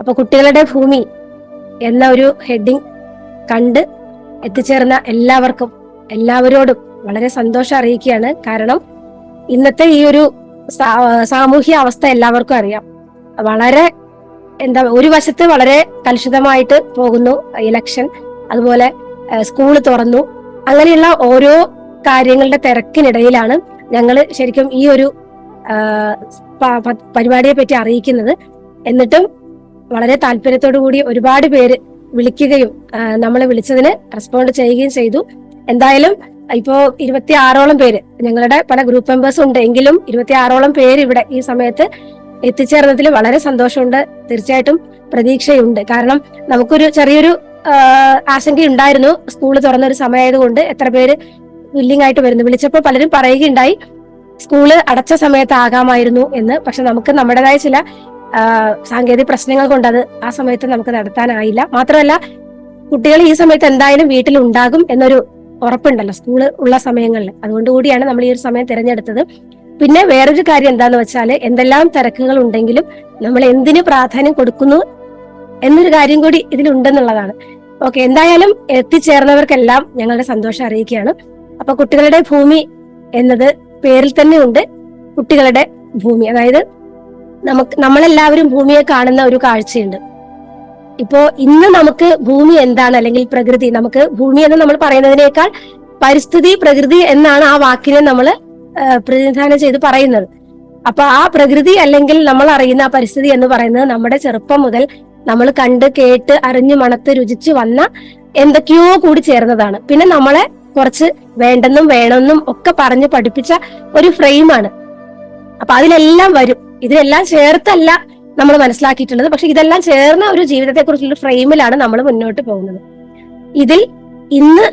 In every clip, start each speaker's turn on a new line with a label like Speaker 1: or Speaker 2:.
Speaker 1: അപ്പൊ കുട്ടികളുടെ ഭൂമി എന്ന ഒരു ഹെഡിങ് കണ്ട് എത്തിച്ചേർന്ന എല്ലാവർക്കും എല്ലാവരോടും വളരെ സന്തോഷം അറിയിക്കുകയാണ്. കാരണം ഇന്നത്തെ ഈ ഒരു സാമൂഹ്യ അവസ്ഥ എല്ലാവർക്കും അറിയാം. വളരെ എന്താ ഒരു വശത്ത് വളരെ കലുഷിതമായിട്ട് പോകുന്നു ഇലക്ഷൻ അതുപോലെ സ്കൂൾ തുറന്നു. അങ്ങനെയുള്ള ഓരോ കാര്യങ്ങളുടെ തിരക്കിനിടയിലാണ് ഞങ്ങൾ ശരിക്കും ഈ ഒരു പരിപാടിയെ പറ്റി അറിയിക്കുന്നത്. എന്നിട്ടും വളരെ താല്പര്യത്തോടു കൂടി ഒരുപാട് പേര് വിളിക്കുകയും നമ്മളെ വിളിച്ചതിന് റെസ്പോണ്ട് ചെയ്യുകയും ചെയ്തു. എന്തായാലും ഇപ്പോ ഇരുപത്തി ആറോളം പേര് ഞങ്ങളുടെ പല ഗ്രൂപ്പ് മെമ്പേഴ്സ് ഉണ്ട് എങ്കിലും ഇരുപത്തി ആറോളം പേര് ഇവിടെ ഈ സമയത്ത് എത്തിച്ചേർന്നതിൽ വളരെ സന്തോഷമുണ്ട് തീർച്ചയായിട്ടും പ്രതീക്ഷയുണ്ട്. കാരണം നമുക്കൊരു ചെറിയൊരു ആശങ്കയുണ്ടായിരുന്നു. സ്കൂൾ തുറന്ന ഒരു സമയമായതുകൊണ്ട് എത്ര പേര് വില്ലിംഗ് ആയിട്ട് വരുന്നു. വിളിച്ചപ്പോൾ പലരും പറയുകയുണ്ടായി സ്കൂൾ അടച്ച സമയത്ത് ആകാമായിരുന്നു എന്ന്. പക്ഷെ നമുക്ക് നമ്മുടേതായ ചില സാങ്കേതിക പ്രശ്നങ്ങൾ കൊണ്ട് അത് ആ സമയത്ത് നമുക്ക് നടത്താനായില്ല. മാത്രമല്ല കുട്ടികൾ ഈ സമയത്ത് എന്തായാലും വീട്ടിൽ ഉണ്ടാകും എന്നൊരു ഉറപ്പുണ്ടല്ലോ സ്കൂൾ ഉള്ള സമയങ്ങളിൽ. അതുകൊണ്ട് കൂടിയാണ് നമ്മൾ ഈ ഒരു സമയം തിരഞ്ഞെടുത്തത്. പിന്നെ വേറൊരു കാര്യം എന്താന്ന് വെച്ചാൽ എന്തെല്ലാം തിരക്കുകൾ ഉണ്ടെങ്കിലും നമ്മൾ എന്തിന് പ്രാധാന്യം കൊടുക്കുന്നു എന്നൊരു കാര്യം കൂടി ഇതിലുണ്ടെന്നുള്ളതാണ്. ഓക്കെ എന്തായാലും എത്തിച്ചേർന്നവർക്കെല്ലാം ഞങ്ങളുടെ സന്തോഷം അറിയിക്കുകയാണ്. അപ്പൊ കുട്ടികളുടെ ഭൂമി എന്നത് പേരിൽ തന്നെ ഉണ്ട് കുട്ടികളുടെ ഭൂമി അതായത് നമുക്ക് നമ്മളെല്ലാവരും ഭൂമിയെ കാണുന്ന ഒരു കാഴ്ചയുണ്ട്. ഇപ്പോ ഇന്ന് നമുക്ക് ഭൂമി എന്താണ് അല്ലെങ്കിൽ പ്രകൃതി നമുക്ക് ഭൂമി എന്ന് നമ്മൾ പറയുന്നതിനേക്കാൾ പരിസ്ഥിതി പ്രകൃതി എന്നാണ് ആ വാക്കിനെ നമ്മൾ പ്രതിനിധാനം ചെയ്ത് പറയുന്നത്. അപ്പൊ ആ പ്രകൃതി അല്ലെങ്കിൽ നമ്മൾ അറിയുന്ന ആ പരിസ്ഥിതി എന്ന് പറയുന്നത് നമ്മുടെ ചെറുപ്പം മുതൽ നമ്മൾ കണ്ട് കേട്ട് അറിഞ്ഞു മണത്ത് രുചിച്ച് വന്ന എന്തൊക്കെയോ കൂടി ചേർന്നതാണ്. പിന്നെ നമ്മളെ കുറച്ച് വേണ്ടെന്നും വേണമെന്നും ഒക്കെ പറഞ്ഞ് പഠിപ്പിച്ച ഒരു ഫ്രെയിമാണ്. അപ്പൊ അതിലെല്ലാം വരും. ഇതിലെല്ലാം ചേർത്തല്ല നമ്മൾ മനസ്സിലാക്കിയിട്ടുള്ളത്. പക്ഷെ ഇതെല്ലാം ചേർന്ന ഒരു ജീവിതത്തെ കുറിച്ചുള്ള ഫ്രെയിമിലാണ് നമ്മൾ മുന്നോട്ട് പോകുന്നത്. ഇതിൽ ഇന്ന്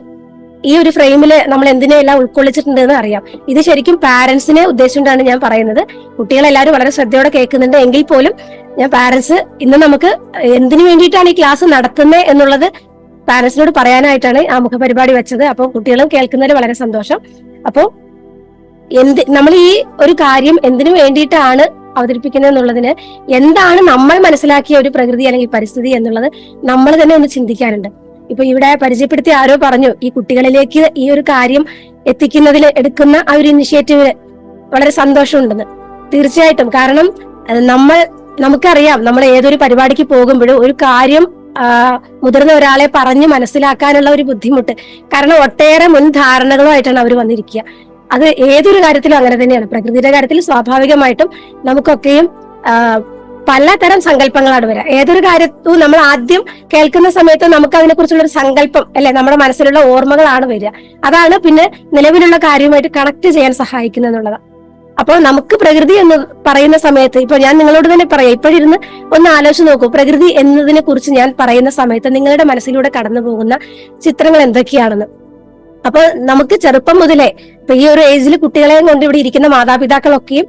Speaker 1: ഈ ഒരു ഫ്രെയിമിൽ നമ്മൾ എന്തിനെല്ലാം ഉൾക്കൊള്ളിച്ചിട്ടുണ്ട് എന്ന് അറിയാം. ഇത് ശരിക്കും പാരന്റ്സിനെ ഉദ്ദേശിച്ചുകൊണ്ടാണ് ഞാൻ പറയുന്നത്. കുട്ടികളെല്ലാവരും വളരെ ശ്രദ്ധയോടെ കേൾക്കുന്നുണ്ട്. എങ്കിൽ പോലും ഞാൻ പാരന്റ്സ് ഇന്ന് നമുക്ക് എന്തിനു വേണ്ടിയിട്ടാണ് ഈ ക്ലാസ് നടത്തുന്നത് എന്നുള്ളത് പാരന്റ്സിനോട് പറയാനായിട്ടാണ് ആ മുഖപരിപാടി വെച്ചത്. അപ്പോൾ കുട്ടികളും കേൾക്കുന്നതിൽ വളരെ സന്തോഷം. അപ്പോൾ എന്ത് നമ്മൾ ഈ ഒരു കാര്യം എന്തിനു വേണ്ടിയിട്ടാണ് അവതരിപ്പിക്കുന്നത് എന്നുള്ളതിന് എന്താണ് നമ്മൾ മനസ്സിലാക്കിയ ഒരു പ്രകൃതി അല്ലെങ്കിൽ പരിസ്ഥിതി എന്നുള്ളത് നമ്മൾ തന്നെ ഒന്ന് ചിന്തിക്കാനുണ്ട്. ഇപ്പൊ ഇവിടെ പരിചയപ്പെടുത്തി ആരോ പറഞ്ഞു ഈ കുട്ടികളിലേക്ക് ഈ ഒരു കാര്യം എത്തിക്കുന്നതിൽ എടുക്കുന്ന ആ ഒരു ഇനിഷ്യേറ്റീവിൽ വളരെ സന്തോഷമുണ്ടെന്ന്. തീർച്ചയായിട്ടും. കാരണം നമ്മൾ നമുക്കറിയാം നമ്മൾ ഏതൊരു പരിപാടിക്ക് പോകുമ്പോഴും ഒരു കാര്യം മുതിർന്ന ഒരാളെ പറഞ്ഞ് മനസ്സിലാക്കാനുള്ള ഒരു ബുദ്ധിമുട്ട്. കാരണം ഒട്ടേറെ മുൻ ധാരണകളുമായിട്ടാണ് അവർ വന്നിരിക്കുക. അത് ഏതൊരു കാര്യത്തിലും അങ്ങനെ തന്നെയാണ്. പ്രകൃതിയുടെ കാര്യത്തിൽ സ്വാഭാവികമായിട്ടും നമുക്കൊക്കെയും പലതരം സങ്കല്പങ്ങളാണ് വരിക ഏതൊരു കാര്യവും നമ്മൾ ആദ്യം കേൾക്കുന്ന സമയത്ത് നമുക്ക് അതിനെ കുറിച്ചുള്ള ഒരു സങ്കല്പം അല്ലെ നമ്മുടെ മനസ്സിലുള്ള ഓർമ്മകളാണ് വരിക അതാണ് പിന്നെ നിലവിലുള്ള കാര്യവുമായിട്ട് കണക്ട് ചെയ്യാൻ സഹായിക്കുന്നത് എന്നുള്ളത് അപ്പോൾ നമുക്ക് പ്രകൃതി എന്ന് പറയുന്ന സമയത്ത് ഇപ്പൊ ഞാൻ നിങ്ങളോട് തന്നെ പറയാം ഇപ്പോഴിരുന്ന് ഒന്ന് ആലോചിച്ച് നോക്കൂ. പ്രകൃതി എന്നതിനെ കുറിച്ച് ഞാൻ പറയുന്ന സമയത്ത് നിങ്ങളുടെ മനസ്സിലൂടെ കടന്നു പോകുന്ന ചിത്രങ്ങൾ എന്തൊക്കെയാണെന്ന്. അപ്പൊ നമുക്ക് ചെറുപ്പം മുതലേ ഇപ്പൊ ഈ ഒരു ഏജിൽ കുട്ടികളെയും കൊണ്ട് ഇവിടെ ഇരിക്കുന്ന മാതാപിതാക്കളൊക്കെയും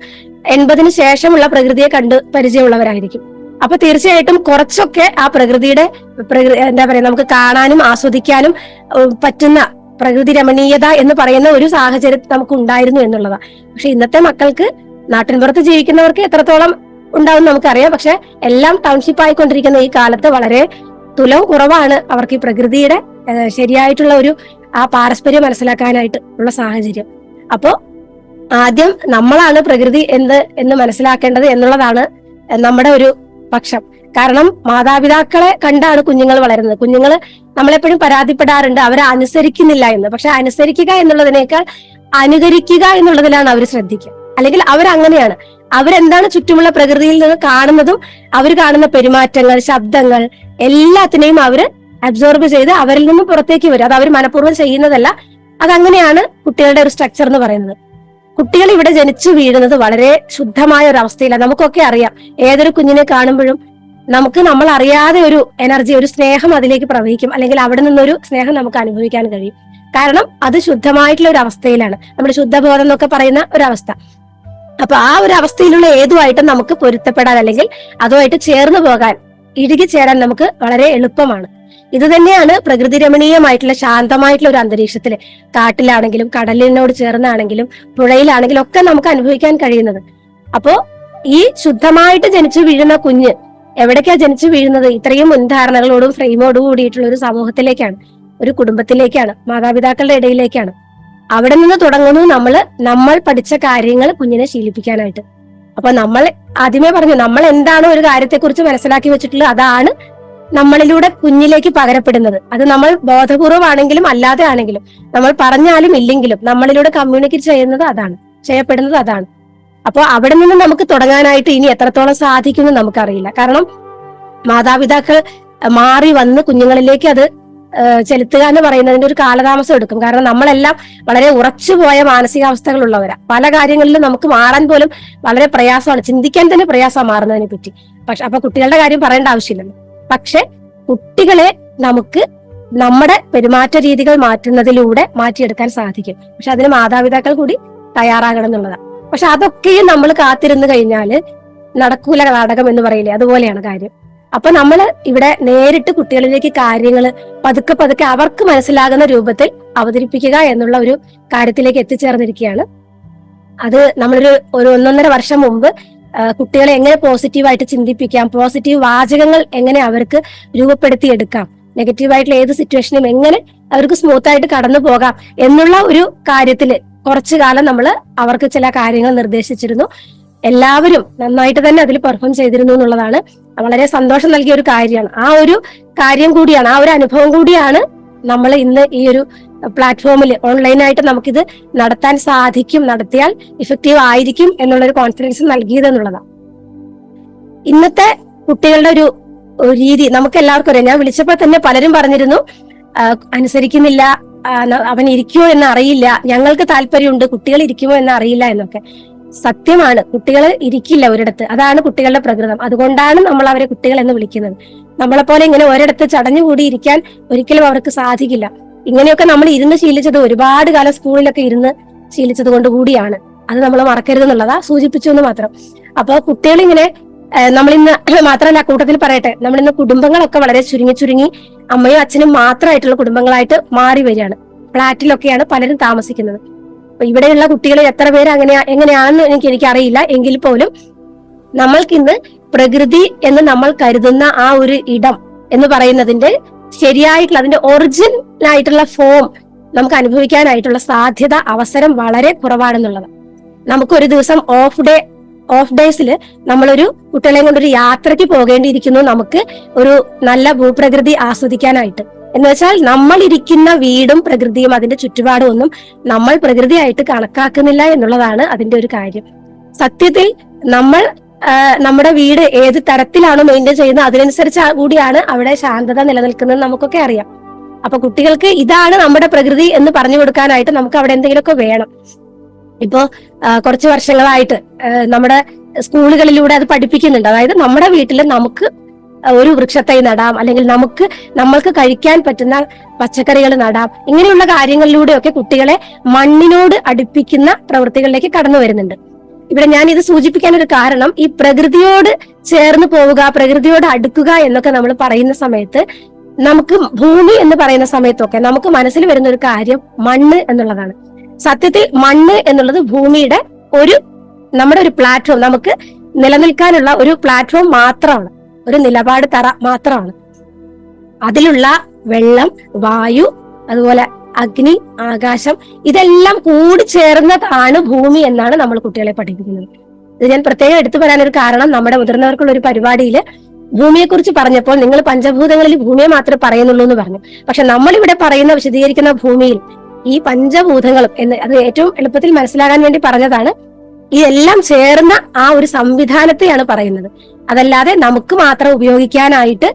Speaker 1: എൺപതിന് ശേഷമുള്ള പ്രകൃതിയെ കണ്ട് പരിചയമുള്ളവരായിരിക്കും. അപ്പൊ തീർച്ചയായിട്ടും കുറച്ചൊക്കെ ആ പ്രകൃതിയുടെ പ്രകൃ- എന്താ പറയാ നമുക്ക് കാണാനും ആസ്വദിക്കാനും പറ്റുന്ന പ്രകൃതി രമണീയത എന്ന് പറയുന്ന ഒരു സാഹചര്യം നമുക്ക് ഉണ്ടായിരുന്നു എന്നുള്ളതാ. പക്ഷെ ഇന്നത്തെ മക്കൾക്ക് നാട്ടിൻപുറത്ത് ജീവിക്കുന്നവർക്ക് എത്രത്തോളം ഉണ്ടാവും നമുക്കറിയാം. പക്ഷെ എല്ലാം ടൗൺഷിപ്പ് ആയിക്കൊണ്ടിരിക്കുന്ന ഈ കാലത്ത് വളരെ തുലവ് കുറവാണ് അവർക്ക് ഈ പ്രകൃതിയുടെ ശരിയായിട്ടുള്ള ഒരു ആ പാരസ്പര്യം മനസ്സിലാക്കാനായിട്ട് ഉള്ള സാഹചര്യം. അപ്പോ ആദ്യം നമ്മളാണ് പ്രകൃതി എന്ത് എന്ന് മനസ്സിലാക്കേണ്ടത് എന്നുള്ളതാണ് നമ്മുടെ ഒരു പക്ഷം. കാരണം മാതാപിതാക്കളെ കണ്ടാണ് കുഞ്ഞുങ്ങൾ വളരുന്നത്. കുഞ്ഞുങ്ങൾ നമ്മളെപ്പോഴും പരാതിപ്പെടാറുണ്ട് അവരെ അനുസരിക്കുന്നില്ല എന്ന്. പക്ഷെ അനുസരിക്കുക എന്നുള്ളതിനേക്കാൾ അനുകരിക്കുക എന്നുള്ളതിലാണ് അവർ ശ്രദ്ധിക്കുക. അല്ലെങ്കിൽ അവരങ്ങനെയാണ്. അവരെന്താണ് ചുറ്റുമുള്ള പ്രകൃതിയിൽ നിന്ന് കാണുന്നതും അവർ കാണുന്ന പെരുമാറ്റങ്ങൾ ശബ്ദങ്ങൾ എല്ലാത്തിനെയും അവർ അബ്സോർബ് ചെയ്ത് അവരിൽ നിന്ന് പുറത്തേക്ക് വരും. അത് അവർ മനഃപൂർവം ചെയ്യുന്നതല്ല. അതങ്ങനെയാണ് കുട്ടികളുടെ ഒരു സ്ട്രക്ചർ എന്ന് പറയുന്നത്. കുട്ടികൾ ഇവിടെ ജനിച്ചു വീഴുന്നത് വളരെ ശുദ്ധമായ ഒരു അവസ്ഥയിലാണ് നമുക്കൊക്കെ അറിയാം. ഏതൊരു കുഞ്ഞിനെ കാണുമ്പോഴും നമുക്ക് നമ്മൾ അറിയാതെ ഒരു എനർജി ഒരു സ്നേഹം അതിലേക്ക് പ്രവഹിക്കും. അല്ലെങ്കിൽ അവിടെ നിന്നൊരു സ്നേഹം നമുക്ക് അനുഭവിക്കാൻ കഴിയും. കാരണം അത് ശുദ്ധമായിട്ടുള്ള ഒരു അവസ്ഥയിലാണ്. നമ്മുടെ ശുദ്ധബോധം എന്നൊക്കെ പറയുന്ന ഒരു അവസ്ഥ. അപ്പൊ ആ ഒരു അവസ്ഥയിലുള്ള ഏതുമായിട്ടും നമുക്ക് പൊരുത്തപ്പെടാൻ അല്ലെങ്കിൽ അതുമായിട്ട് ചേർന്ന് പോകാൻ ഇഴുകി ചേരാൻ നമുക്ക് വളരെ എളുപ്പമാണ്. ഇത് തന്നെയാണ് പ്രകൃതി രമണീയമായിട്ടുള്ള ശാന്തമായിട്ടുള്ള ഒരു അന്തരീക്ഷത്തിൽ. കാട്ടിലാണെങ്കിലും കടലിനോട് ചേർന്നാണെങ്കിലും പുഴയിലാണെങ്കിലും ഒക്കെ നമുക്ക് അനുഭവിക്കാൻ കഴിയുന്നത്. അപ്പോ ഈ ശുദ്ധമായിട്ട് ജനിച്ചു വീഴുന്ന കുഞ്ഞ് എവിടേക്കാ ജനിച്ചു വീഴുന്നത്? ഇത്രയും മുൻധാരണകളോടും ഫ്രെയിമോടും കൂടിയിട്ടുള്ള ഒരു സമൂഹത്തിലേക്കാണ് ഒരു കുടുംബത്തിലേക്കാണ് മാതാപിതാക്കളുടെ ഇടയിലേക്കാണ്. അവിടെ നിന്ന് തുടങ്ങുന്നു നമ്മൾ നമ്മൾ പഠിച്ച കാര്യങ്ങൾ കുഞ്ഞിനെ ശീലിപ്പിക്കാനായിട്ട്. അപ്പൊ നമ്മൾ ആദ്യമേ പറഞ്ഞു നമ്മൾ എന്താണ് ഒരു കാര്യത്തെക്കുറിച്ച് മനസ്സിലാക്കി വെച്ചിട്ടുള്ളത്? അതാണ് നമ്മളിലൂടെ കുഞ്ഞിലേക്ക് പകരപ്പെടുന്നത്. അത് നമ്മൾ ബോധപൂർവമാണെങ്കിലും അല്ലാതെ ആണെങ്കിലും നമ്മൾ പറഞ്ഞാലും ഇല്ലെങ്കിലും നമ്മളിലൂടെ കമ്മ്യൂണിക്കേറ്റ് ചെയ്യുന്നത് അതാണ് ചെയ്യപ്പെടുന്നത് അതാണ്. അപ്പോൾ അവിടെ നിന്ന് നമുക്ക് തുടങ്ങാനായിട്ട് ഇനി എത്രത്തോളം സാധിക്കുമെന്ന് നമുക്കറിയില്ല. കാരണം മാതാപിതാക്കൾ മാറി വന്ന് കുഞ്ഞുങ്ങളിലേക്ക് അത് ചെലുത്തുക എന്ന് പറയുന്നതിന്റെ ഒരു കാലതാമസം എടുക്കും. കാരണം നമ്മളെല്ലാം വളരെ ഉറച്ചുപോയ മാനസികാവസ്ഥകളുള്ളവരാ. പല കാര്യങ്ങളിലും നമുക്ക് മാറാൻ പോലും വളരെ പ്രയാസമാണ്. ചിന്തിക്കാൻ തന്നെ പ്രയാസമാണ് മാറുന്നതിനെ പറ്റി പക്ഷെ അപ്പൊ കുട്ടികളുടെ കാര്യം പറയേണ്ട ആവശ്യമില്ലല്ലോ. പക്ഷെ കുട്ടികളെ നമുക്ക് നമ്മുടെ പെരുമാറ്റ രീതികൾ മാറ്റുന്നതിലൂടെ മാറ്റിയെടുക്കാൻ സാധിക്കും. പക്ഷെ അതിന് മാതാപിതാക്കൾ കൂടി തയ്യാറാകണം എന്നുള്ളതാണ്. പക്ഷെ അതൊക്കെയും നമ്മൾ കാത്തിരുന്നു കഴിഞ്ഞാൽ നടക്കൂല നാടകം എന്ന് പറയില്ലേ? അതുപോലെയാണ് കാര്യം. അപ്പൊ നമ്മൾ ഇവിടെ നേരിട്ട് കുട്ടികളിലേക്ക് കാര്യങ്ങൾ പതുക്കെ പതുക്കെ അവർക്ക് മനസ്സിലാകുന്ന രൂപത്തിൽ അവതരിപ്പിക്കുക എന്നുള്ള ഒരു കാര്യത്തിലേക്ക് എത്തിച്ചേർന്നിരിക്കുകയാണ്. അത് നമ്മളൊരു ഒരു ഒന്നൊന്നര വർഷം മുമ്പ് കുട്ടികളെ എങ്ങനെ പോസിറ്റീവായിട്ട് ചിന്തിപ്പിക്കാം? പോസിറ്റീവ് വാചകങ്ങൾ എങ്ങനെ അവർക്ക് രൂപപ്പെടുത്തിയെടുക്കാം? നെഗറ്റീവായിട്ടുള്ള ഏത് സിറ്റുവേഷനും എങ്ങനെ അവർക്ക് സ്മൂത്ത് ആയിട്ട് കടന്നു പോകാം എന്നുള്ള ഒരു കാര്യത്തിൽ കുറച്ചു കാലം നമ്മൾ അവർക്ക് ചില കാര്യങ്ങൾ നിർദ്ദേശിച്ചിരുന്നു. എല്ലാവരും നന്നായിട്ട് തന്നെ അതിൽ പെർഫോം ചെയ്തിരുന്നു എന്നുള്ളതാണ് വളരെ സന്തോഷം നൽകിയ ഒരു കാര്യമാണ്. ആ ഒരു കാര്യം കൂടിയാണ് ആ ഒരു അനുഭവം കൂടിയാണ് നമ്മൾ ഇന്ന് ഈ ഒരു പ്ലാറ്റ്ഫോമിൽ ഓൺലൈനായിട്ട് നമുക്കിത് നടത്താൻ സാധിക്കും നടത്തിയാൽ ഇഫക്റ്റീവ് ആയിരിക്കും എന്നുള്ളൊരു കോൺഫിഡൻസ് നൽകിയത് എന്നുള്ളതാണ് ഇന്നത്തെ കുട്ടികളുടെ ഒരു രീതി നമുക്ക് എല്ലാവർക്കും അറിയാം. ഞാൻ വിളിച്ചപ്പോൾ തന്നെ പലരും പറഞ്ഞിരുന്നു അനുസരിക്കുന്നില്ല അവൻ ഇരിക്കുമോ എന്ന് അറിയില്ല ഞങ്ങൾക്ക് താല്പര്യമുണ്ട് കുട്ടികൾ ഇരിക്കുമോ എന്ന് അറിയില്ല എന്നൊക്കെ. സത്യമാണ് കുട്ടികൾ ഇരിക്കില്ല ഒരിടത്ത് അതാണ് കുട്ടികളുടെ പ്രകൃതം. അതുകൊണ്ടാണ് നമ്മൾ അവരെ കുട്ടികൾ എന്ന് വിളിക്കുന്നത്. നമ്മളെപ്പോലെ ഇങ്ങനെ ഒരിടത്ത് ചടഞ്ഞുകൂടി ഇരിക്കാൻ ഒരിക്കലും അവർക്ക് സാധിക്കില്ല. ഇങ്ങനെയൊക്കെ നമ്മൾ ഇരുന്ന് ശീലിച്ചത് ഒരുപാട് കാലം സ്കൂളിലൊക്കെ ഇരുന്ന് ശീലിച്ചത് കൊണ്ട് കൂടിയാണ്. അത് നമ്മൾ മറക്കരുത് എന്നുള്ളതാ സൂചിപ്പിച്ചു എന്ന് മാത്രം. അപ്പൊ കുട്ടികളിങ്ങനെ നമ്മളിന്ന് മാത്രമല്ല കൂട്ടത്തിൽ പറയട്ടെ. നമ്മളിന്ന് കുടുംബങ്ങളൊക്കെ വളരെ ചുരുങ്ങി ചുരുങ്ങി അമ്മയും അച്ഛനും മാത്രമായിട്ടുള്ള കുടുംബങ്ങളായിട്ട് മാറി വരികയാണ്. ഫ്ലാറ്റിലൊക്കെയാണ് പലരും താമസിക്കുന്നത്. ഇവിടെയുള്ള കുട്ടികൾ എത്ര പേര് അങ്ങനെ എങ്ങനെയാണെന്ന് എനിക്ക് എനിക്കറിയില്ല. എങ്കിൽ പോലും നമ്മൾക്കിന്ന് പ്രകൃതി എന്ന് നമ്മൾ കരുതുന്ന ആ ഒരു ഇടം എന്ന് പറയുന്നതിന്റെ ശരിയായിട്ടുള്ള അതിന്റെ ഒറിജിനൽ ആയിട്ടുള്ള ഫോം നമുക്ക് അനുഭവിക്കാനായിട്ടുള്ള സാധ്യത അവസരം വളരെ കുറവാണെന്നുള്ളത്. നമുക്കൊരു ദിവസം ഓഫ് ഡേ ഓഫ് ഡേയ്സിൽ നമ്മളൊരു കുട്ടികളെയും കൊണ്ടൊരു യാത്രയ്ക്ക് പോകേണ്ടിയിരിക്കുന്നു നമുക്ക് ഒരു നല്ല ഭൂപ്രകൃതി ആസ്വദിക്കാനായിട്ട്. എന്ന് വെച്ചാൽ നമ്മൾ ഇരിക്കുന്ന വീടും പ്രകൃതിയും അതിന്റെ ചുറ്റുപാടും ഒന്നും നമ്മൾ പ്രകൃതിയായിട്ട് കണക്കാക്കുന്നില്ല എന്നുള്ളതാണ് അതിന്റെ ഒരു കാര്യം. സത്യത്തിൽ നമ്മൾ നമ്മുടെ വീട് ഏത് തരത്തിലാണ് മെയിന്റെയിൻ ചെയ്യുന്നത് അതിനനുസരിച്ച് കൂടിയാണ് അവിടെ ശാന്തത നിലനിൽക്കുന്നത് നമുക്കൊക്കെ അറിയാം. അപ്പൊ കുട്ടികൾക്ക് ഇതാണ് നമ്മുടെ പ്രകൃതി എന്ന് പറഞ്ഞു കൊടുക്കാനായിട്ട് നമുക്ക് അവിടെ എന്തെങ്കിലുമൊക്കെ വേണം. ഇപ്പോ കുറച്ച് വർഷങ്ങളായിട്ട് നമ്മുടെ സ്കൂളുകളിലൂടെ അത് പഠിപ്പിക്കുന്നുണ്ട്. അതായത് നമ്മുടെ വീട്ടിൽ നമുക്ക് ഒരു വൃക്ഷത്തെ നടാം അല്ലെങ്കിൽ നമുക്ക് നമ്മൾക്ക് കഴിക്കാൻ പറ്റുന്ന പച്ചക്കറികൾ നടാം ഇങ്ങനെയുള്ള കാര്യങ്ങളിലൂടെയൊക്കെ കുട്ടികളെ മണ്ണിനോട് അടുപ്പിക്കുന്ന പ്രവൃത്തികളിലേക്ക് കടന്നു വരുന്നുണ്ട്. ഇവിടെ ഞാൻ ഇത് സൂചിപ്പിക്കാൻ ഒരു കാരണം ഈ പ്രകൃതിയോട് ചേർന്ന് പോവുക പ്രകൃതിയോട് അടുക്കുക എന്നൊക്കെ നമ്മൾ പറയുന്ന സമയത്ത് നമുക്ക് ഭൂമി എന്ന് പറയുന്ന സമയത്തൊക്കെ നമുക്ക് മനസ്സിൽ വരുന്ന ഒരു കാര്യം മണ്ണ് എന്നുള്ളതാണ്. സത്യത്തിൽ മണ്ണ് എന്നുള്ളത് ഭൂമിയുടെ ഒരു നമ്മുടെ ഒരു പ്ലാറ്റ്ഫോം നമുക്ക് നിലനിൽക്കാനുള്ള ഒരു പ്ലാറ്റ്ഫോം മാത്രമാണ്. ഒരു നിലപാട് തറ മാത്രമാണ്. അതിലുള്ള വെള്ളം വായു അതുപോലെ അഗ്നി ആകാശം ഇതെല്ലാം കൂടി ചേർന്നതാണ് ഭൂമി എന്നാണ് നമ്മൾ കുട്ടികളെ പഠിപ്പിക്കുന്നത്. ഇത് ഞാൻ പ്രത്യേകം എടുത്തു പറയാനൊരു കാരണം നമ്മുടെ മുതിർന്നവർക്കുള്ള ഒരു പരിപാടിയിൽ ഭൂമിയെക്കുറിച്ച് പറഞ്ഞപ്പോൾ നിങ്ങൾ പഞ്ചഭൂതങ്ങളിൽ ഭൂമിയെ മാത്രമേ പറയുന്നുള്ളൂ എന്ന് പറഞ്ഞു. പക്ഷെ നമ്മളിവിടെ പറയുന്ന വിശദീകരിക്കുന്ന ഭൂമിയിൽ ഈ പഞ്ചഭൂതങ്ങളും എന്ന് അത് ഏറ്റവും എളുപ്പത്തിൽ മനസ്സിലാകാൻ വേണ്ടി പറഞ്ഞതാണ് ഇതെല്ലാം ചേർന്ന ആ ഒരു സംവിധാനത്തെയാണ് പറയുന്നത്. അതല്ലാതെ നമുക്ക് മാത്രം ഉപയോഗിക്കാനായിട്ട്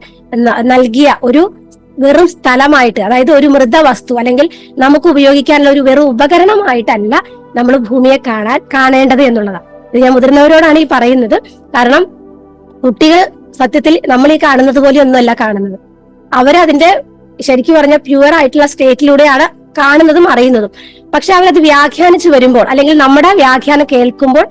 Speaker 1: നൽകിയ ഒരു വെറും സ്ഥലമായിട്ട് അതായത് ഒരു മൃത വസ്തു അല്ലെങ്കിൽ നമുക്ക് ഉപയോഗിക്കാനുള്ള ഒരു വെറും ഉപകരണമായിട്ടല്ല നമ്മൾ ഭൂമിയെ കാണാൻ കാണേണ്ടത് എന്നുള്ളതാണ് ഇത് ഞാൻ മുതിർന്നവരോടാണ് ഈ പറയുന്നത്. കാരണം കുട്ടികൾ സത്യത്തിൽ നമ്മൾ ഈ കാണുന്നത് പോലെ ഒന്നുമല്ല കാണുന്നത്. അവരതിന്റെ ശരിക്കും പറഞ്ഞ പ്യുവർ ആയിട്ടുള്ള സ്റ്റേറ്റിലൂടെയാണ് കാണുന്നതും അറിയുന്നതും. പക്ഷെ അവരത് വ്യാഖ്യാനിച്ചു വരുമ്പോൾ അല്ലെങ്കിൽ നമ്മുടെ വ്യാഖ്യാനം കേൾക്കുമ്പോൾ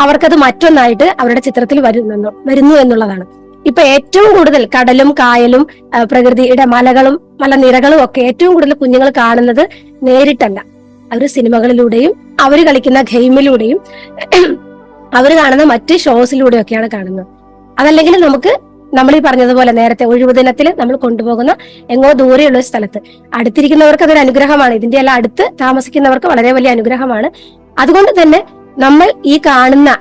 Speaker 1: അവർക്കത് മറ്റൊന്നായിട്ട് അവരുടെ ചിത്രത്തിൽ വരുന്നു വരുന്നു എന്നുള്ളതാണ്. ഇപ്പൊ ഏറ്റവും കൂടുതൽ കടലും കായലും പ്രകൃതിയുടെ മലകളും മലനിരകളും ഒക്കെ ഏറ്റവും കൂടുതൽ കുഞ്ഞുങ്ങൾ കാണുന്നത് നേരിട്ടല്ല. അവർ സിനിമകളിലൂടെയും അവർ കളിക്കുന്ന ഗെയിമിലൂടെയും അവർ കാണുന്ന മറ്റ് ഷോസിലൂടെയൊക്കെയാണ് കാണുന്നത്. അതല്ലെങ്കിൽ നമുക്ക് നമ്മൾ ഈ പറഞ്ഞതുപോലെ നേരത്തെ ഒഴിവു ദിനത്തിൽ നമ്മൾ കൊണ്ടുപോകുന്ന എങ്ങോ ദൂരെയുള്ള സ്ഥലത്ത്. അടുത്തിരിക്കുന്നവർക്ക് അതൊരു അനുഗ്രഹമാണ്. ഇതിന്റെ എല്ലാം അടുത്ത് താമസിക്കുന്നവർക്ക് വളരെ വലിയ അനുഗ്രഹമാണ്. അതുകൊണ്ട് തന്നെ നമ്മൾ ഈ കാണുന്ന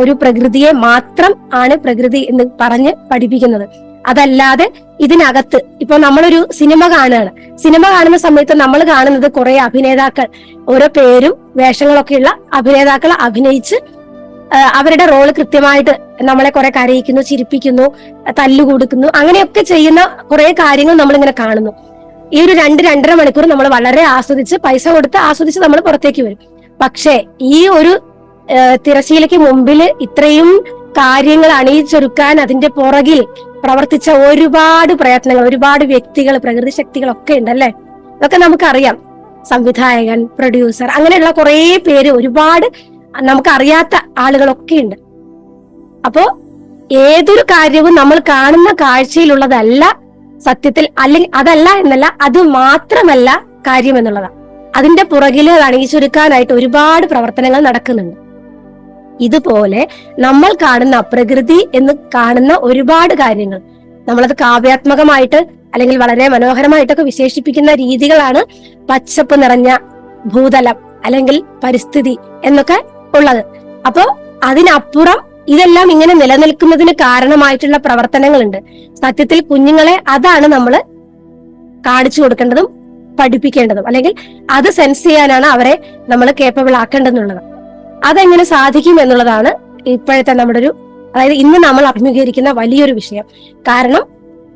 Speaker 1: ഒരു പ്രകൃതിയെ മാത്രം ആണ് പ്രകൃതി എന്ന് പറഞ്ഞ് പഠിപ്പിക്കുന്നത്. അതല്ലാതെ ഇതിനകത്ത് ഇപ്പൊ നമ്മളൊരു സിനിമ കാണുകയാണ്. സിനിമ കാണുന്ന സമയത്ത് നമ്മൾ കാണുന്നത് കുറെ അഭിനേതാക്കൾ. ഓരോ പേരും വേഷങ്ങളൊക്കെയുള്ള അഭിനേതാക്കൾ അഭിനയിച്ച് അവരുടെ റോൾ കൃത്യമായിട്ട് നമ്മളെ കുറെ കരയിക്കുന്നു ചിരിപ്പിക്കുന്നു തല്ലു കൊടുക്കുന്നു അങ്ങനെയൊക്കെ ചെയ്യുന്ന കുറെ കാര്യങ്ങൾ നമ്മൾ ഇങ്ങനെ കാണുന്നു. ഈ ഒരു രണ്ട് രണ്ടര മണിക്കൂർ നമ്മൾ വളരെ ആസ്വദിച്ച് പൈസ കൊടുത്ത് ആസ്വദിച്ച് നമ്മൾ പുറത്തേക്ക് വരും. പക്ഷേ ഈ ഒരു തിരശീലയ്ക്ക് മുമ്പിൽ ഇത്രയും കാര്യങ്ങൾ അണിയിച്ചൊരുക്കാൻ അതിന്റെ പുറകിൽ പ്രവർത്തിച്ച ഒരുപാട് പ്രയത്നങ്ങൾ ഒരുപാട് വ്യക്തികൾ പ്രകൃതി ശക്തികളൊക്കെ ഉണ്ടല്ലേ? ഇതൊക്കെ നമുക്കറിയാം. സംവിധായകൻ പ്രൊഡ്യൂസർ അങ്ങനെയുള്ള കുറെ പേര് ഒരുപാട് നമുക്കറിയാത്ത ആളുകളൊക്കെ ഉണ്ട്. അപ്പോ ഏതൊരു കാര്യവും നമ്മൾ കാണുന്ന കാഴ്ചയിലുള്ളതല്ല സത്യത്തിൽ അല്ലെങ്കിൽ അതല്ല എന്നല്ല അത് മാത്രമല്ല കാര്യം എന്നുള്ളതാണ് അതിന്റെ പുറകിൽ അത് അണിയിച്ചൊരുക്കാനായിട്ട് ഒരുപാട് പ്രവർത്തനങ്ങൾ നടക്കുന്നുണ്ട്. ഇതുപോലെ നമ്മൾ കാണുന്ന പ്രകൃതി എന്ന് കാണുന്ന ഒരുപാട് കാര്യങ്ങൾ. നമ്മളത് കാവ്യാത്മകമായിട്ട് അല്ലെങ്കിൽ വളരെ മനോഹരമായിട്ടൊക്കെ വിശേഷിപ്പിക്കുന്ന രീതികളാണ് പച്ചപ്പ് നിറഞ്ഞ ഭൂതലം അല്ലെങ്കിൽ പരിസ്ഥിതി എന്നൊക്കെ ഉള്ളത്. അപ്പോ അതിനപ്പുറം ഇതെല്ലാം ഇങ്ങനെ നിലനിൽക്കുന്നതിന് കാരണമായിട്ടുള്ള പ്രവർത്തനങ്ങളുണ്ട്. സത്യത്തിൽ കുഞ്ഞുങ്ങളെ അതാണ് നമ്മൾ കാണിച്ചു കൊടുക്കേണ്ടതും പഠിപ്പിക്കേണ്ടതും. അല്ലെങ്കിൽ അത് സെൻസ് ചെയ്യാനാണ് അവരെ നമ്മൾ കേപ്പബിൾ ആക്കേണ്ടതെന്നുള്ളത്. അതെങ്ങനെ സാധിക്കും എന്നുള്ളതാണ് ഇപ്പോഴത്തെ നമ്മുടെ ഒരു അതായത് ഇന്ന് നമ്മൾ അഭിമുഖീകരിക്കുന്ന വലിയൊരു വിഷയം. കാരണം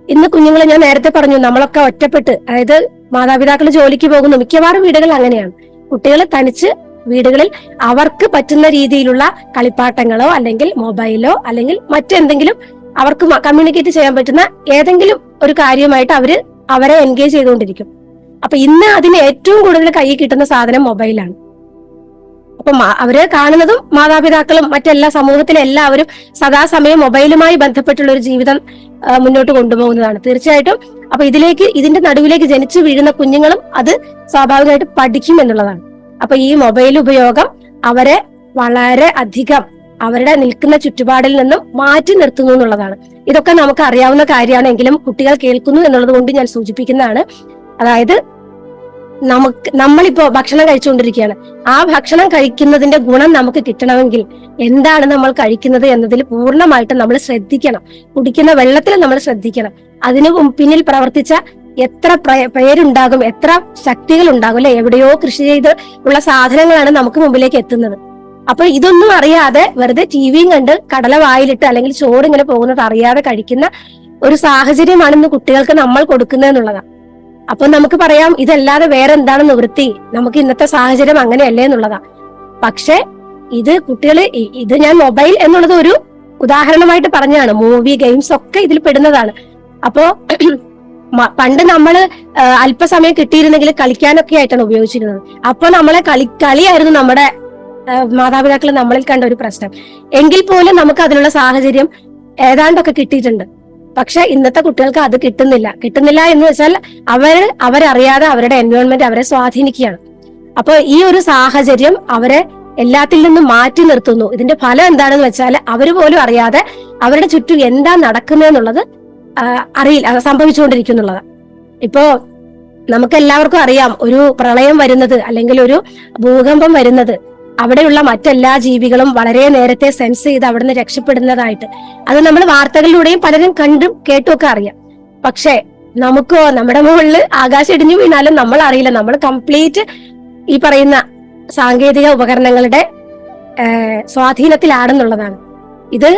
Speaker 1: ഇന്ന് കുഞ്ഞുങ്ങളെ ഞാൻ നേരത്തെ പറഞ്ഞു നമ്മളൊക്കെ ഒറ്റപ്പെട്ട് അതായത് മാതാപിതാക്കൾ ജോലിക്ക് പോകുന്നു മിക്കവാറും വീടുകൾ അങ്ങനെയാണ്. കുട്ടികൾ തനിച്ച് വീടുകളിൽ അവർക്ക് പറ്റുന്ന രീതിയിലുള്ള കളിപ്പാട്ടങ്ങളോ അല്ലെങ്കിൽ മൊബൈലോ അല്ലെങ്കിൽ മറ്റെന്തെങ്കിലും അവർക്ക് കമ്മ്യൂണിക്കേറ്റ് ചെയ്യാൻ പറ്റുന്ന ഏതെങ്കിലും ഒരു കാര്യമായിട്ട് അവർ അവരെ എൻഗേജ് ചെയ്തുകൊണ്ടിരിക്കും. അപ്പൊ ഇന്ന് അതിന് ഏറ്റവും കൂടുതൽ കയ്യിൽ കിട്ടുന്ന സാധനം മൊബൈലാണ്. അപ്പൊ അവരെ കാണുന്നതും മാതാപിതാക്കളും മറ്റെല്ലാ സമൂഹത്തിലെ എല്ലാവരും സദാസമയം മൊബൈലുമായി ബന്ധപ്പെട്ടുള്ള ഒരു ജീവിതം മുന്നോട്ട് കൊണ്ടുപോകുന്നതാണ്. തീർച്ചയായിട്ടും അപ്പൊ ഇതിലേക്ക് ഇതിന്റെ നടുവിലേക്ക് ജനിച്ചു വീഴുന്ന കുഞ്ഞുങ്ങളും അത് സ്വാഭാവികമായിട്ട് പഠിക്കും എന്നുള്ളതാണ്. അപ്പൊ ഈ മൊബൈൽ ഉപയോഗം അവരെ വളരെ അധികം അവരുടെ നിൽക്കുന്ന ചുറ്റുപാടിൽ നിന്നും മാറ്റി നിർത്തുന്നു എന്നുള്ളതാണ്. ഇതൊക്കെ നമുക്ക് അറിയാവുന്ന കാര്യമാണെങ്കിലും കുട്ടികൾ കേൾക്കുന്നു എന്നുള്ളത് കൊണ്ട് ഞാൻ സൂചിപ്പിക്കുന്നതാണ്. അതായത് നമുക്ക് നമ്മളിപ്പോ ഭക്ഷണം കഴിച്ചുകൊണ്ടിരിക്കുകയാണ്. ആ ഭക്ഷണം കഴിക്കുന്നതിന്റെ ഗുണം നമുക്ക് കിട്ടണമെങ്കിൽ എന്താണ് നമ്മൾ കഴിക്കുന്നത് എന്നതിൽ പൂർണമായിട്ടും നമ്മൾ ശ്രദ്ധിക്കണം. കുടിക്കുന്ന വെള്ളത്തിൽ നമ്മൾ ശ്രദ്ധിക്കണം. അതിന് പിന്നിൽ പ്രവർത്തിച്ച എത്ര പ്ര- പേരുണ്ടാകും എത്ര ശക്തികൾ ഉണ്ടാകും അല്ലെ? എവിടെയോ കൃഷി ചെയ്ത് ഉള്ള സാധനങ്ങളാണ് നമുക്ക് മുമ്പിലേക്ക് എത്തുന്നത്. അപ്പൊ ഇതൊന്നും അറിയാതെ വെറുതെ ടി വിയും കണ്ട് കടല വായിലിട്ട് അല്ലെങ്കിൽ ചോറ് ഇങ്ങനെ പോകുന്നത് അറിയാതെ കഴിക്കുന്ന ഒരു സാഹചര്യമാണ് ഇന്ന് കുട്ടികൾക്ക് നമ്മൾ കൊടുക്കുന്നത് എന്നുള്ളതാണ്. അപ്പൊ നമുക്ക് പറയാം ഇതല്ലാതെ വേറെ എന്താണ് നിവൃത്തി? നമുക്ക് ഇന്നത്തെ സാഹചര്യം അങ്ങനെയല്ലേ എന്നുള്ളതാ. പക്ഷെ ഇത് കുട്ടികൾ ഇത് ഞാൻ മൊബൈൽ എന്നുള്ളത് ഒരു ഉദാഹരണമായിട്ട് പറഞ്ഞാണ് മൂവി ഗെയിംസ് ഒക്കെ ഇതിൽ പെടുന്നതാണ്. അപ്പോ പണ്ട് നമ്മൾ അല്പസമയം കിട്ടിയിരുന്നെങ്കിൽ കളിക്കാനൊക്കെ ആയിട്ടാണ് ഉപയോഗിച്ചിരുന്നത്. അപ്പൊ നമ്മളെ കളി കളിയായിരുന്നു നമ്മുടെ മാതാപിതാക്കൾ നമ്മളിൽ കണ്ട ഒരു പ്രശ്നം. എങ്കിൽ പോലും നമുക്ക് അതിനുള്ള സാഹചര്യം ഏതാണ്ടൊക്കെ കിട്ടിയിട്ടുണ്ട്. പക്ഷെ ഇന്നത്തെ കുട്ടികൾക്ക് അത് കിട്ടുന്നില്ല. കിട്ടുന്നില്ല എന്ന് വെച്ചാൽ അവർ അവരറിയാതെ അവരുടെ എൻവയോൺമെന്റ് അവരെ സ്വാധീനിക്കുകയാണ്. അപ്പൊ ഈ ഒരു സാഹചര്യം അവരെ എല്ലാത്തിൽ നിന്നും മാറ്റി നിർത്തുന്നു. ഇതിന്റെ ഫലം എന്താണെന്ന് വെച്ചാൽ അവർ പോലും അറിയാതെ അവരുടെ ചുറ്റും എന്താ നടക്കുന്നതെന്നുള്ളത് അറിയില്ല സംഭവിച്ചുകൊണ്ടിരിക്കുന്നുള്ളത്. ഇപ്പോ നമുക്ക് എല്ലാവർക്കും അറിയാം ഒരു പ്രളയം വരുന്നത് അല്ലെങ്കിൽ ഒരു ഭൂകമ്പം വരുന്നത്. അവിടെയുള്ള മറ്റെല്ലാ ജീവികളും വളരെ നേരത്തെ സെൻസ് ചെയ്ത് അവിടുന്ന് രക്ഷപ്പെടുന്നതായിട്ട്. അത് നമ്മൾ വാർത്തകളിലൂടെയും പലരും കണ്ടും കേട്ടും ഒക്കെ അറിയാം. പക്ഷേ നമുക്കോ നമ്മുടെ മുകളിൽ ആകാശം ഇടിഞ്ഞു വീണാലും നമ്മൾ അറിയില്ല. നമ്മൾ കംപ്ലീറ്റ് ഈ പറയുന്ന സാങ്കേതിക ഉപകരണങ്ങളുടെ സ്വാധീനത്തിലാണെന്നുള്ളതാണ്. ഇത്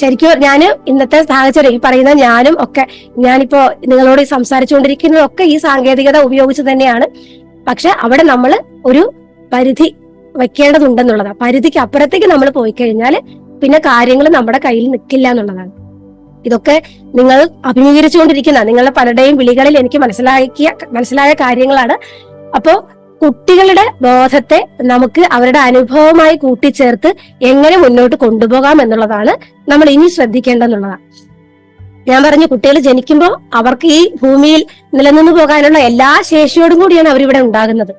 Speaker 1: ശരിക്കും ഞാൻ ഇന്നത്തെ സാഹചര്യം ഈ പറയുന്ന ഞാനും ഒക്കെ ഞാനിപ്പോ നിങ്ങളോട് സംസാരിച്ചുകൊണ്ടിരിക്കുന്നതൊക്കെ ഈ സാങ്കേതികത ഉപയോഗിച്ച് തന്നെയാണ്. പക്ഷെ അവിടെ നമ്മൾ ഒരു പരിധി വെക്കേണ്ടതുണ്ടെന്നുള്ളതാണ് പരിധിക്ക് അപ്പുറത്തേക്ക് നമ്മൾ പോയി കഴിഞ്ഞാൽ പിന്നെ കാര്യങ്ങൾ നമ്മുടെ കയ്യിൽ നിൽക്കില്ല എന്നുള്ളതാണ്. ഇതൊക്കെ നിങ്ങൾ അഭിമുഖീകരിച്ചുകൊണ്ടിരിക്കുന്ന നിങ്ങളുടെ പലരുടെയും വിളികളിൽ എനിക്ക് മനസ്സിലാക്കിയ മനസ്സിലായ കാര്യങ്ങളാണ്. അപ്പോ കുട്ടികളുടെ ബോധത്തെ നമുക്ക് അവരുടെ അനുഭവമായി കൂട്ടിച്ചേർത്ത് എങ്ങനെ മുന്നോട്ട് കൊണ്ടുപോകാം എന്നുള്ളതാണ് നമ്മൾ ഇനി ശ്രദ്ധിക്കേണ്ടതെന്നുള്ളതാണ്. ഞാൻ പറഞ്ഞു കുട്ടികൾ ജനിക്കുമ്പോൾ അവർക്ക് ഈ ഭൂമിയിൽ നിലനിന്നു പോകാനുള്ള എല്ലാ ശേഷിയോടും കൂടിയാണ് അവരിവിടെ ഉണ്ടാകുന്നത്.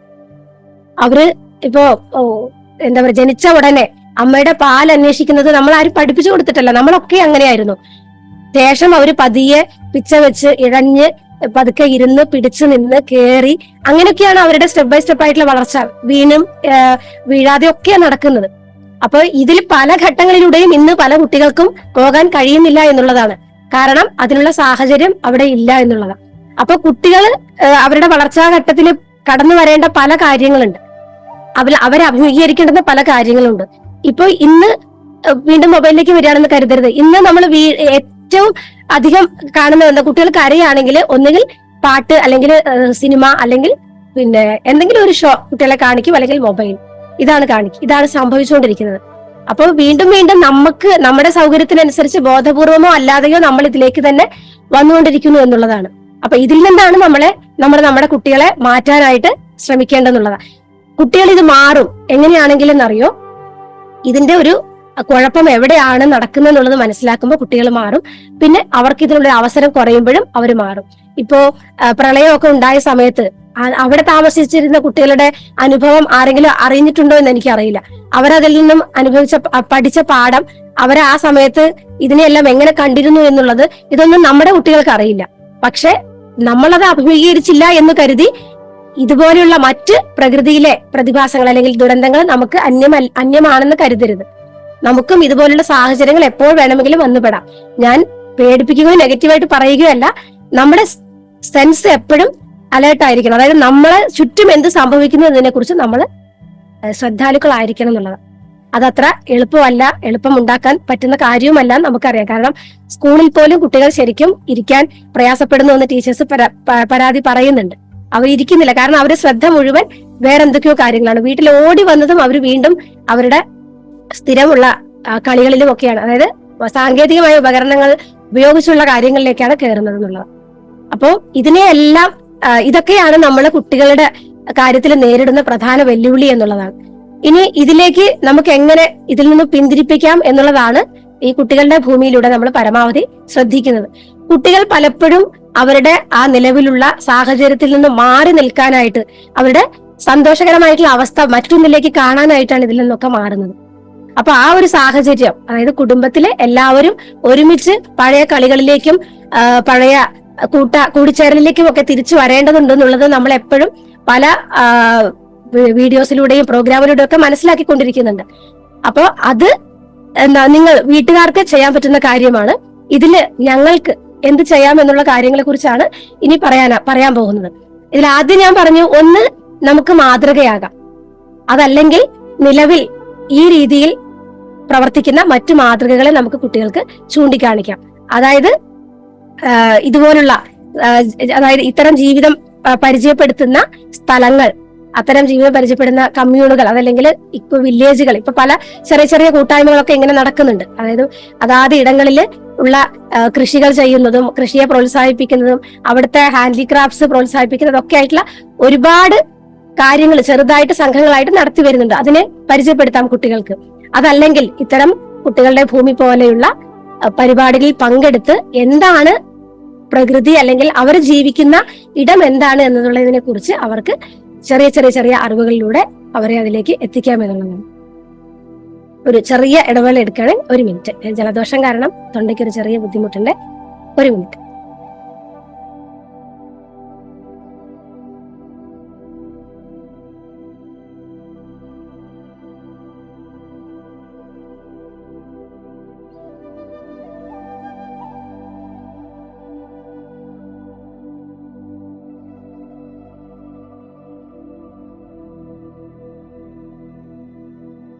Speaker 1: അവർ ഇപ്പോ എന്താ പറയുക ജനിച്ച ഉടനെ അമ്മയുടെ പാൽ അന്വേഷിക്കുന്നത് നമ്മൾ ആരും പഠിപ്പിച്ചു കൊടുത്തിട്ടല്ല നമ്മളൊക്കെ അങ്ങനെയായിരുന്നു. ശേഷം അവർ പതിയെ പിച്ച വെച്ച് ഇഴഞ്ഞ് പതുക്കെ ഇരുന്ന് പിടിച്ചു നിന്ന് കേറി അങ്ങനെയൊക്കെയാണ് അവരുടെ സ്റ്റെപ്പ് ബൈ സ്റ്റെപ്പ് ആയിട്ടുള്ള വളർച്ച. വീണും വീഴാതെ ഒക്കെയാണ് നടക്കുന്നത്. അപ്പൊ ഇതിൽ പല ഘട്ടങ്ങളിലൂടെയും ഇന്ന് പല കുട്ടികൾക്കും പോകാൻ കഴിയുന്നില്ല എന്നുള്ളതാണ്. കാരണം അതിനുള്ള സാഹചര്യം അവിടെ ഇല്ല എന്നുള്ളതാണ്. അപ്പൊ കുട്ടികൾ അവരുടെ വളർച്ചാ ഘട്ടത്തിൽ കടന്നു വരേണ്ട പല കാര്യങ്ങളുണ്ട്. അവർ അവരെ അഭിമുഖീകരിക്കേണ്ടുന്ന പല കാര്യങ്ങളുണ്ട്. ഇപ്പൊ ഇന്ന് വീണ്ടും മൊബൈലിലേക്ക് വരികയാണെന്ന് കരുതരുത്. ഇന്ന് നമ്മൾ ഏറ്റവും അധികം കാണുന്നത് എന്താ കുട്ടികൾ കരയാണെങ്കിൽ ഒന്നുകിൽ പാട്ട് അല്ലെങ്കിൽ സിനിമ അല്ലെങ്കിൽ പിന്നെ എന്തെങ്കിലും ഒരു ഷോ കുട്ടികളെ കാണിക്കും അല്ലെങ്കിൽ മൊബൈൽ. ഇതാണ് കാണിക്കും ഇതാണ് സംഭവിച്ചുകൊണ്ടിരിക്കുന്നത്. അപ്പോൾ വീണ്ടും വീണ്ടും നമുക്ക് നമ്മുടെ സൗകര്യത്തിനനുസരിച്ച് ബോധപൂർവമോ അല്ലാതെയോ നമ്മൾ ഇതിലേക്ക് തന്നെ വന്നുകൊണ്ടിരിക്കുന്നു എന്നുള്ളതാണ്. അപ്പൊ ഇതിൽ നിന്നാണ് നമ്മളെ നമ്മൾ നമ്മുടെ കുട്ടികളെ മാറ്റാനായിട്ട് ശ്രമിക്കേണ്ടെന്നുള്ളതാണ് കുട്ടികൾ ഇത് മാറും എങ്ങനെയാണെങ്കിലും അറിയോ ഇതിന്റെ ഒരു കുഴപ്പം എവിടെയാണ് നടക്കുന്നത് എന്നുള്ളത് മനസ്സിലാക്കുമ്പോൾ കുട്ടികൾ മാറും. പിന്നെ അവർക്ക് ഇതിനുള്ള അവസരം കുറയുമ്പോഴും അവർ മാറും. ഇപ്പോ പ്രളയമൊക്കെ ഉണ്ടായ സമയത്ത് അവിടെ താമസിച്ചിരുന്ന കുട്ടികളുടെ അനുഭവം ആരെങ്കിലും അറിഞ്ഞിട്ടുണ്ടോ എന്ന് എനിക്കറിയില്ല. അവരതിൽ നിന്നും അനുഭവിച്ച പഠിച്ച പാഠം അവർ ആ സമയത്ത് ഇതിനെയെല്ലാം എങ്ങനെ കണ്ടിരുന്നു എന്നുള്ളത് ഇതൊന്നും നമ്മുടെ കുട്ടികൾക്ക് അറിയില്ല. പക്ഷെ നമ്മളത് അഭിമുഖീകരിച്ചില്ല എന്ന് കരുതി ഇതുപോലെയുള്ള മറ്റ് പ്രകൃതിയിലെ പ്രതിഭാസങ്ങൾ അല്ലെങ്കിൽ ദുരന്തങ്ങൾ നമുക്ക് അന്യമ അന്യമാണെന്ന് കരുതരുത്. നമുക്കും ഇതുപോലുള്ള സാഹചര്യങ്ങൾ എപ്പോൾ വേണമെങ്കിലും വന്നുപെടാം. ഞാൻ പേടിപ്പിക്കുകയോ നെഗറ്റീവായിട്ട് പറയുകയല്ല. നമ്മുടെ സെൻസ് എപ്പോഴും അലേർട്ട് ആയിരിക്കണം. അതായത് നമ്മളെ ചുറ്റും എന്ത് സംഭവിക്കുന്നു എന്നതിനെ കുറിച്ച് നമ്മൾ ശ്രദ്ധാലുക്കളായിരിക്കണം എന്നുള്ളത്. അതത്ര എളുപ്പമല്ല എളുപ്പം ഉണ്ടാക്കാൻ പറ്റുന്ന കാര്യവുമല്ല നമുക്കറിയാം. കാരണം സ്കൂളിൽ പോലും കുട്ടികൾ ശരിക്കും ഇരിക്കാൻ പ്രയാസപ്പെടുന്നു എന്ന് ടീച്ചേഴ്സ് പരാതി പറയുന്നുണ്ട്. അവർ ഇരിക്കുന്നില്ല കാരണം അവരുടെ ശ്രദ്ധ മുഴുവൻ വേറെ എന്തൊക്കെയോ കാര്യങ്ങളാണ്. വീട്ടിൽ ഓടി വന്നതും അവർ വീണ്ടും അവരുടെ സ്ഥിരമുള്ള കളികളിലും ഒക്കെയാണ്. അതായത് സാങ്കേതികമായ ഉപകരണങ്ങൾ ഉപയോഗിച്ചുള്ള കാര്യങ്ങളിലേക്കാണ് കയറുന്നത് എന്നുള്ളത്. അപ്പോൾ ഇതിനെയെല്ലാം ഇതൊക്കെയാണ് നമ്മളെ കുട്ടികളുടെ കാര്യത്തിൽ നേരിടുന്ന പ്രധാന വെല്ലുവിളി എന്നുള്ളതാണ്. ഇനി ഇതിലേക്ക് നമുക്ക് എങ്ങനെ ഇതിൽ നിന്ന് പിന്തിരിപ്പിക്കാം എന്നുള്ളതാണ് ഈ കുട്ടികളുടെ ഭൂമിയിലൂടെ നമ്മൾ പരമാവധി ശ്രദ്ധിക്കുന്നത്. കുട്ടികൾ പലപ്പോഴും അവരുടെ ആ നിലവിലുള്ള സാഹചര്യത്തിൽ നിന്ന് മാറി നിൽക്കാനായിട്ട് അവരുടെ സന്തോഷകരമായിട്ടുള്ള അവസ്ഥ മറ്റൊന്നിലേക്ക് കാണാനായിട്ടാണ് ഇതിൽ നിന്നൊക്കെ മാറുന്നത്. അപ്പൊ ആ ഒരു സാഹചര്യം അതായത് കുടുംബത്തിലെ എല്ലാവരും ഒരുമിച്ച് പഴയ കളികളിലേക്കും പഴയ കൂട്ട കൂടിച്ചേരലിലേക്കും ഒക്കെ തിരിച്ചു വരേണ്ടതുണ്ട് എന്നുള്ളത് നമ്മൾ എപ്പോഴും പല വീഡിയോസിലൂടെയും പ്രോഗ്രാമിലൂടെയും ഒക്കെ മനസ്സിലാക്കിക്കൊണ്ടിരിക്കുന്നുണ്ട്. അപ്പോ അത് എന്താ നിങ്ങൾ വീട്ടുകാർക്ക് ചെയ്യാൻ പറ്റുന്ന കാര്യമാണ്. ഇതിൽ ഞങ്ങൾക്ക് എന്ത് ചെയ്യാം എന്നുള്ള കാര്യങ്ങളെ കുറിച്ചാണ് ഇനി പറയാനാ പറയാൻ പോകുന്നത്. ഇതിൽ ആദ്യം ഞാൻ പറഞ്ഞു ഒന്ന് നമുക്ക് മാതൃകയാകാം. അതല്ലെങ്കിൽ നിലവിൽ ഈ രീതിയിൽ പ്രവർത്തിക്കുന്ന മറ്റു മാതൃകകളെ നമുക്ക് കുട്ടികൾക്ക് ചൂണ്ടിക്കാണിക്കാം. അതായത് ഇതുപോലുള്ള അതായത് ഇത്തരം ജീവിതം പരിചയപ്പെടുത്തുന്ന സ്ഥലങ്ങൾ അത്തരം ജീവിതം പരിചയപ്പെടുന്ന കമ്മ്യൂണുകൾ അതല്ലെങ്കിൽ ഇപ്പൊ വില്ലേജുകൾ ഇപ്പൊ പല ചെറിയ ചെറിയ കൂട്ടായ്മകളൊക്കെ ഇങ്ങനെ നടക്കുന്നുണ്ട്. അതായത് അതാത് ഇടങ്ങളിൽ ഉള്ള കൃഷികൾ ചെയ്യുന്നതും കൃഷിയെ പ്രോത്സാഹിപ്പിക്കുന്നതും അവിടുത്തെ ഹാൻഡിക്രാഫ്റ്റ്സ് പ്രോത്സാഹിപ്പിക്കുന്നതും ഒക്കെ ആയിട്ടുള്ള ഒരുപാട് കാര്യങ്ങൾ ചെറുതായിട്ട് സംഘങ്ങളായിട്ട് നടത്തി വരുന്നുണ്ട്. അതിനെ പരിചയപ്പെടുത്താം കുട്ടികൾക്ക്. അതല്ലെങ്കിൽ ഇത്തരം കുട്ടികളുടെ ഭൂമി പോലെയുള്ള പരിപാടികളിൽ പങ്കെടുത്ത് എന്താണ് പ്രകൃതി അല്ലെങ്കിൽ അവർ ജീവിക്കുന്ന ഇടം എന്താണ് എന്നുള്ളതിനെ കുറിച്ച് അവർക്ക് ചെറിയ ചെറിയ ചെറിയ അറിവുകളിലൂടെ അവരെ അതിലേക്ക് എത്തിക്കാം എന്നുള്ളതാണ്. ഒരു ചെറിയ ഇടവേള എടുക്കുകയാണ് ഒരു മിനിറ്റ്. ജലദോഷം കാരണം തൊണ്ടയ്ക്ക് ഒരു ചെറിയ ബുദ്ധിമുട്ടുണ്ട്. ഒരു മിനിറ്റ്.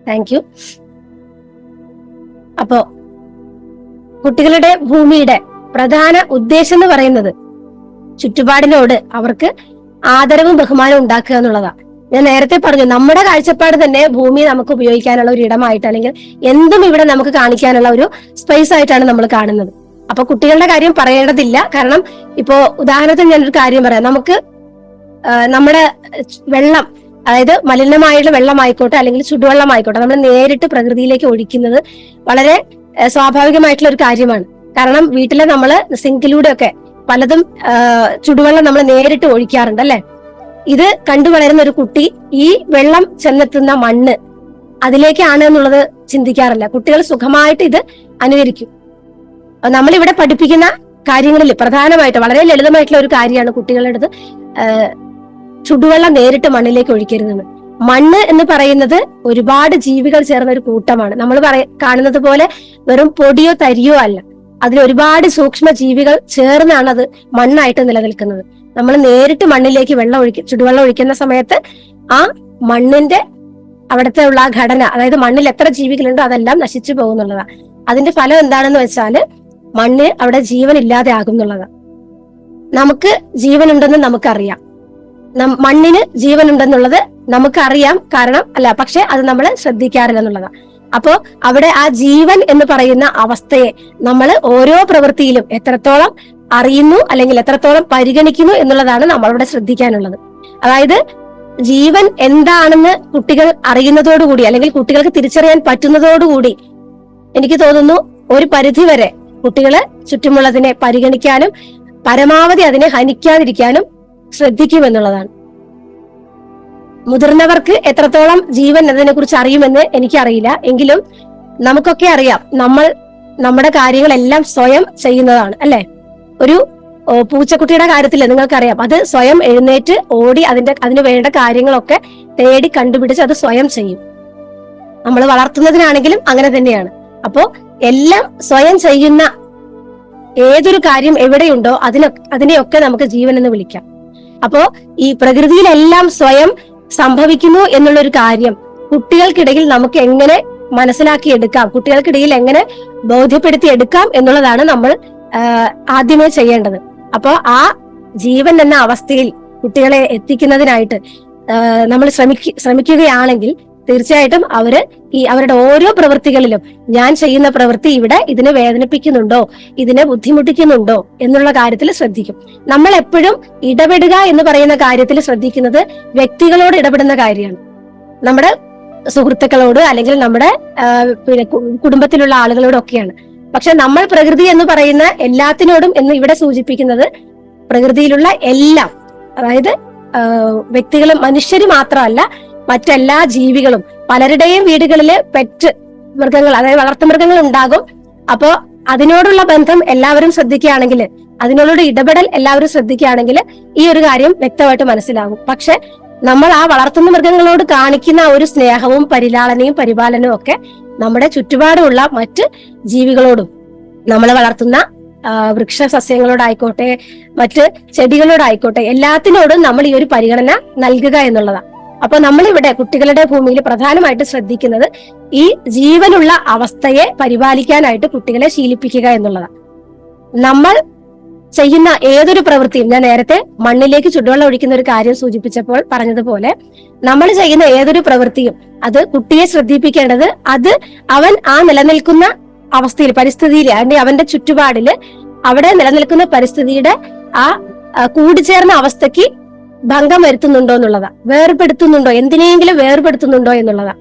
Speaker 1: താങ്ക് യു അപ്പോ കുട്ടികളുടെ ഭൂമിയുടെ പ്രധാന ഉദ്ദേശം എന്ന് പറയുന്നത് ചുറ്റുപാടിനോട് അവർക്ക് ആദരവും ബഹുമാനവും ഉണ്ടാക്കുക എന്നുള്ളതാണ് ഞാൻ നേരത്തെ പറഞ്ഞു നമ്മുടെ കാഴ്ചപ്പാട് തന്നെ ഭൂമി നമുക്ക് ഉപയോഗിക്കാനുള്ള ഒരു ഇടമായിട്ട് അല്ലെങ്കിൽ എന്തും ഇവിടെ നമുക്ക് കാണിക്കാനുള്ള ഒരു സ്പേസ് ആയിട്ടാണ് നമ്മൾ കാണുന്നത്. അപ്പൊ കുട്ടികളുടെ കാര്യം പറയേണ്ടതില്ല. കാരണം ഇപ്പോ ഉദാഹരണത്തിന് ഞാനൊരു കാര്യം പറയാം. നമുക്ക് നമ്മുടെ വെള്ളം അതായത് മലിനമായുള്ള വെള്ളമായിക്കോട്ടെ അല്ലെങ്കിൽ ചുടുവെള്ളം ആയിക്കോട്ടെ നമ്മൾ നേരിട്ട് പ്രകൃതിയിലേക്ക് ഒഴിക്കുന്നത് വളരെ സ്വാഭാവികമായിട്ടുള്ള ഒരു കാര്യമാണ്. കാരണം വീട്ടിലെ നമ്മൾ സിങ്കിലൂടെ ഒക്കെ പലതും ചുടുവെള്ളം നമ്മൾ നേരിട്ട് ഒഴിക്കാറുണ്ട് അല്ലെ? ഇത് കണ്ടു വളരുന്ന ഒരു കുട്ടി ഈ വെള്ളം ചെന്നെത്തുന്ന മണ്ണ് അതിലേക്കാണ് എന്നുള്ളത് ചിന്തിക്കാറില്ല. കുട്ടികൾ സുഖമായിട്ട് ഇത് അനുകരിക്കും. നമ്മളിവിടെ പഠിപ്പിക്കുന്ന കാര്യങ്ങളിൽ പ്രധാനമായിട്ട് വളരെ ലളിതമായിട്ടുള്ള ഒരു കാര്യമാണ് കുട്ടികളുടെ അടുത്ത് ചുടുവെള്ളം നേരിട്ട് മണ്ണിലേക്ക് ഒഴിക്കരുതെന്ന്. മണ്ണ് എന്ന് പറയുന്നത് ഒരുപാട് ജീവികൾ ചേർന്ന ഒരു കൂട്ടമാണ്. നമ്മൾ പറയ കാണുന്നത് പോലെ വെറും പൊടിയോ തരിയോ അല്ല. അതിൽ ഒരുപാട് സൂക്ഷ്മ ജീവികൾ ചേർന്നാണ് അത് മണ്ണായിട്ട് നിലനിൽക്കുന്നത്. നമ്മൾ നേരിട്ട് മണ്ണിലേക്ക് വെള്ളം ഒഴിക്ക ചുടുവെള്ളം ഒഴിക്കുന്ന സമയത്ത് ആ മണ്ണിന്റെ അവിടുത്തെ ഉള്ള ആ ഘടന അതായത് മണ്ണിൽ എത്ര ജീവികളുണ്ടോ അതെല്ലാം നശിച്ചു പോകുന്നുള്ളതാണ് അതിന്റെ ഫലം എന്താണെന്ന് വെച്ചാൽ മണ്ണ് അവിടെ ജീവൻ ഇല്ലാതെ ആകും നമുക്ക് ജീവനുണ്ടെന്ന് നമുക്കറിയാം. മണ്ണിന് ജീവനുണ്ടെന്നുള്ളത് നമുക്കറിയാം കാരണം അല്ല പക്ഷെ അത് നമ്മൾ ശ്രദ്ധിക്കാറില്ല എന്നുള്ളതാണ് അപ്പോ അവിടെ ആ ജീവൻ എന്ന് പറയുന്ന അവസ്ഥയെ നമ്മൾ ഓരോ പ്രവൃത്തിയിലും എത്രത്തോളം അറിയുന്നു അല്ലെങ്കിൽ എത്രത്തോളം പരിഗണിക്കുന്നു എന്നുള്ളതാണ് നമ്മളവിടെ ശ്രദ്ധിക്കാനുള്ളത്. അതായത് ജീവൻ എന്താണെന്ന് കുട്ടികൾ അറിയുന്നതോടുകൂടി അല്ലെങ്കിൽ കുട്ടികൾക്ക് തിരിച്ചറിയാൻ പറ്റുന്നതോടുകൂടി എനിക്ക് തോന്നുന്നു ഒരു പരിധിവരെ കുട്ടികൾ ചുറ്റുമുള്ളതിനെ പരിഗണിക്കാനും പരമാവധി അതിനെ ഹനിക്കാതിരിക്കാനും ശ്രദ്ധിക്കുമെന്നുള്ളതാണ്. മുതിർന്നവർക്ക് എത്രത്തോളം ജീവൻ അതിനെ കുറിച്ച് അറിയുമെന്ന് എനിക്കറിയില്ല. എങ്കിലും നമുക്കൊക്കെ അറിയാം നമ്മൾ നമ്മുടെ കാര്യങ്ങളെല്ലാം സ്വയം ചെയ്യുന്നതാണ് അല്ലെ? ഒരു പൂച്ചക്കുട്ടിയുടെ കാര്യത്തിൽ നിങ്ങൾക്കറിയാം. അത് സ്വയം എഴുന്നേറ്റ് ഓടി അതിന്റെ അതിന് വേണ്ട കാര്യങ്ങളൊക്കെ തേടി കണ്ടുപിടിച്ച് അത് സ്വയം ചെയ്യും. നമ്മൾ വളർത്തുന്നതിനാണെങ്കിലും അങ്ങനെ തന്നെയാണ്. അപ്പോ എല്ലാം സ്വയം ചെയ്യുന്ന ഏതൊരു കാര്യം എവിടെയുണ്ടോ അതിനൊക്കെ അതിനെയൊക്കെ നമുക്ക് ജീവൻ എന്ന് വിളിക്കാം. അപ്പോ ഈ പ്രകൃതിയിലെല്ലാം സ്വയം സംഭവിക്കുന്നു എന്നുള്ള ഒരു കാര്യം കുട്ടികൾക്കിടയിൽ നമുക്ക് എങ്ങനെ മനസ്സിലാക്കി എടുക്കാം? കുട്ടികൾക്കിടയിൽ എങ്ങനെ ബോധ്യപ്പെടുത്തി എടുക്കാം എന്നുള്ളതാണ് നമ്മൾ ആദ്യമേ ചെയ്യേണ്ടത്. അപ്പോ ആ ജീവൻ എന്ന അവസ്ഥയിൽ കുട്ടികളെ എത്തിക്കുന്നതിനായിട്ട് നമ്മൾ ശ്രമിക്ക ശ്രമിക്കുകയാണെങ്കിൽ തീർച്ചയായിട്ടും അവർ ഈ അവരുടെ ഓരോ പ്രവൃത്തികളിലും ഞാൻ ചെയ്യുന്ന പ്രവൃത്തി ഇവിടെ ഇതിനെ വേദനിപ്പിക്കുന്നുണ്ടോ? ഇതിനെ ബുദ്ധിമുട്ടിക്കുന്നുണ്ടോ? എന്നുള്ള കാര്യത്തിൽ ശ്രദ്ധിക്കും. നമ്മൾ എപ്പോഴും ഇടപെടുക എന്ന് പറയുന്ന കാര്യത്തിൽ ശ്രദ്ധിക്കുന്നത് വ്യക്തികളോട് ഇടപെടുന്ന കാര്യമാണ്. നമ്മുടെ സുഹൃത്തുക്കളോട് അല്ലെങ്കിൽ നമ്മുടെ പിന്നെ കുടുംബത്തിലുള്ള ആളുകളോടൊക്കെയാണ് പക്ഷെ നമ്മൾ പ്രകൃതി എന്ന് പറയുന്ന എല്ലാത്തിനോടും എന്ന് ഇവിടെ സൂചിപ്പിക്കുന്നത് പ്രകൃതിയിലുള്ള എല്ലാം അതായത് വ്യക്തികളും മനുഷ്യര് മാത്രമല്ല മറ്റെല്ലാ ജീവികളും പലരുടെയും വീടുകളിൽ പെറ്റ് മൃഗങ്ങൾ അതായത് വളർത്തുമൃഗങ്ങൾ ഉണ്ടാകും. അപ്പോ അതിനോടുള്ള ബന്ധം എല്ലാവരും ശ്രദ്ധിക്കുകയാണെങ്കിൽ അതിനോടുള്ള ഇടപെടൽ എല്ലാവരും ശ്രദ്ധിക്കുകയാണെങ്കിൽ ഈ ഒരു കാര്യം വ്യക്തമായിട്ട് മനസ്സിലാകും. പക്ഷെ നമ്മൾ ആ വളർത്തുന്ന മൃഗങ്ങളോട് കാണിക്കുന്ന ഒരു സ്നേഹവും പരിലാളനയും പരിപാലനവും ഒക്കെ നമ്മുടെ ചുറ്റുപാടുമുള്ള മറ്റ് ജീവികളോടും നമ്മൾ വളർത്തുന്ന വൃക്ഷ സസ്യങ്ങളോടായിക്കോട്ടെ മറ്റ് ചെടികളോടായിക്കോട്ടെ എല്ലാത്തിനോടും നമ്മൾ ഈ ഒരു പരിഗണന നൽകുക എന്നുള്ളതാണ്. അപ്പൊ നമ്മളിവിടെ കുട്ടികളുടെ ഭൂമിയിൽ പ്രധാനമായിട്ട് ശ്രദ്ധിക്കുന്നത് ഈ ജീവനുള്ള അവസ്ഥയെ പരിപാലിക്കാനായിട്ട് കുട്ടികളെ ശീലിപ്പിക്കുക എന്നുള്ളതാണ്. നമ്മൾ ചെയ്യുന്ന ഏതൊരു പ്രവൃത്തിയും ഞാൻ നേരത്തെ മണ്ണിലേക്ക് ചുടുവെള്ളം ഒഴിക്കുന്ന ഒരു കാര്യം സൂചിപ്പിച്ചപ്പോൾ പറഞ്ഞതുപോലെ നമ്മൾ ചെയ്യുന്ന ഏതൊരു പ്രവൃത്തിയും അത് കുട്ടിയെ ശ്രദ്ധിപ്പിക്കേണ്ടത് അത് അവൻ ആ നിലനിൽക്കുന്ന അവസ്ഥയിൽ പരിസ്ഥിതിയിൽ അല്ലെങ്കിൽ അവന്റെ ചുറ്റുപാടിൽ അവിടെ നിലനിൽക്കുന്ന പരിസ്ഥിതിയുടെ ആ കൂടിച്ചേർന്ന അവസ്ഥയ്ക്ക് ഭംഗം വരുത്തുന്നുണ്ടോ എന്നുള്ളതാ. വേർപെടുത്തുന്നുണ്ടോ എന്തിനെങ്കിലും വേർപെടുത്തുന്നുണ്ടോ എന്നുള്ളതാ.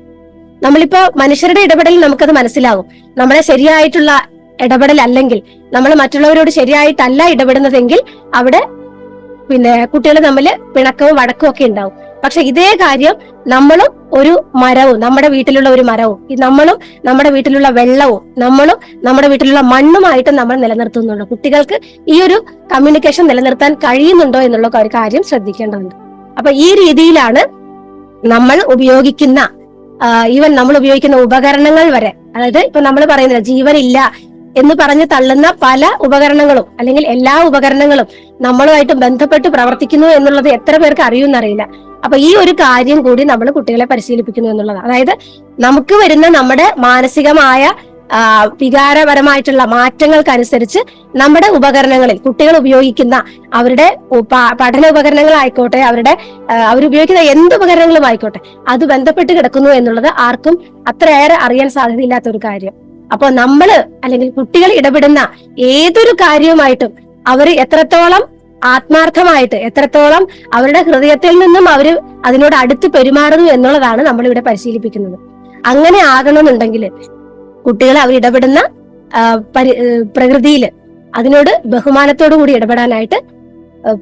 Speaker 1: നമ്മളിപ്പോ മനുഷ്യരുടെ ഇടപെടലിൽ നമുക്കത് മനസ്സിലാകും നമ്മളെ ശരിയായിട്ടുള്ള ഇടപെടൽ അല്ലെങ്കിൽ നമ്മൾ മറ്റുള്ളവരോട് ശരിയായിട്ടല്ല ഇടപെടുന്നതെങ്കിൽ അവിടെ പിന്നെ കുട്ടികൾ തമ്മിൽ പിണക്കവും വടക്കവും ഒക്കെ ഉണ്ടാവും. പക്ഷെ ഇതേ കാര്യം നമ്മളും ഒരു മരവും നമ്മുടെ വീട്ടിലുള്ള ഒരു മരവും നമ്മളും നമ്മുടെ വീട്ടിലുള്ള വെള്ളവും നമ്മളും നമ്മുടെ വീട്ടിലുള്ള മണ്ണുമായിട്ട് നമ്മൾ നിലനിർത്തുന്നുണ്ട്. കുട്ടികൾക്ക് ഈ ഒരു കമ്മ്യൂണിക്കേഷൻ നിലനിർത്താൻ കഴിയുന്നുണ്ടോ എന്നുള്ള ഒരു കാര്യം ശ്രദ്ധിക്കേണ്ടതുണ്ട്. അപ്പൊ ഈ രീതിയിലാണ് നമ്മൾ ഉപയോഗിക്കുന്ന ഈവൻ നമ്മൾ ഉപയോഗിക്കുന്ന ഉപകരണങ്ങൾ വരെ അതായത് ഇപ്പൊ നമ്മൾ പറയുന്നില്ല ജീവനില്ല എന്ന് പറഞ്ഞ് തള്ളുന്ന പല ഉപകരണങ്ങളും അല്ലെങ്കിൽ എല്ലാ ഉപകരണങ്ങളും നമ്മളുമായിട്ട് ബന്ധപ്പെട്ട് പ്രവർത്തിക്കുന്നു എന്നുള്ളത് എത്ര പേർക്ക് അറിയുമെന്നറിയില്ല. അപ്പൊ ഈ ഒരു കാര്യം കൂടി നമ്മൾ കുട്ടികളെ പരിശീലിപ്പിക്കുന്നു എന്നുള്ളതാണ് അതായത് നമുക്ക് വരുന്ന നമ്മുടെ മാനസികമായ വികാരപരമായിട്ടുള്ള മാറ്റങ്ങൾക്കനുസരിച്ച് നമ്മുടെ ഉപകരണങ്ങളിൽ കുട്ടികൾ ഉപയോഗിക്കുന്ന അവരുടെ പഠന ഉപകരണങ്ങളായിക്കോട്ടെ അവരുടെ അവരുപയോഗിക്കുന്ന എന്ത് ഉപകരണങ്ങളും ആയിക്കോട്ടെ അത് ബന്ധപ്പെട്ട് കിടക്കുന്നു എന്നുള്ളത് ആർക്കും അത്രയേറെ അറിയാൻ സാധ്യതയില്ലാത്ത ഒരു കാര്യം. അപ്പൊ നമ്മൾ അല്ലെങ്കിൽ കുട്ടികൾ ഇടപെടുന്ന ഏതൊരു കാര്യവുമായിട്ടും അവർ എത്രത്തോളം ആത്മാർത്ഥമായിട്ട് എത്രത്തോളം അവരുടെ ഹൃദയത്തിൽ നിന്നും അവർ അതിനോട് അടുത്ത് പെരുമാറുന്നു എന്നുള്ളതാണ് നമ്മൾ ഇവിടെ പരിശീലിപ്പിക്കുന്നത്. അങ്ങനെ ആകണമെന്നുണ്ടെങ്കിൽ കുട്ടികൾ അവർ ഇടപെടുന്ന പരി പ്രകൃതിയിൽ അതിനോട് ബഹുമാനത്തോടു കൂടി ഇടപെടാനായിട്ട്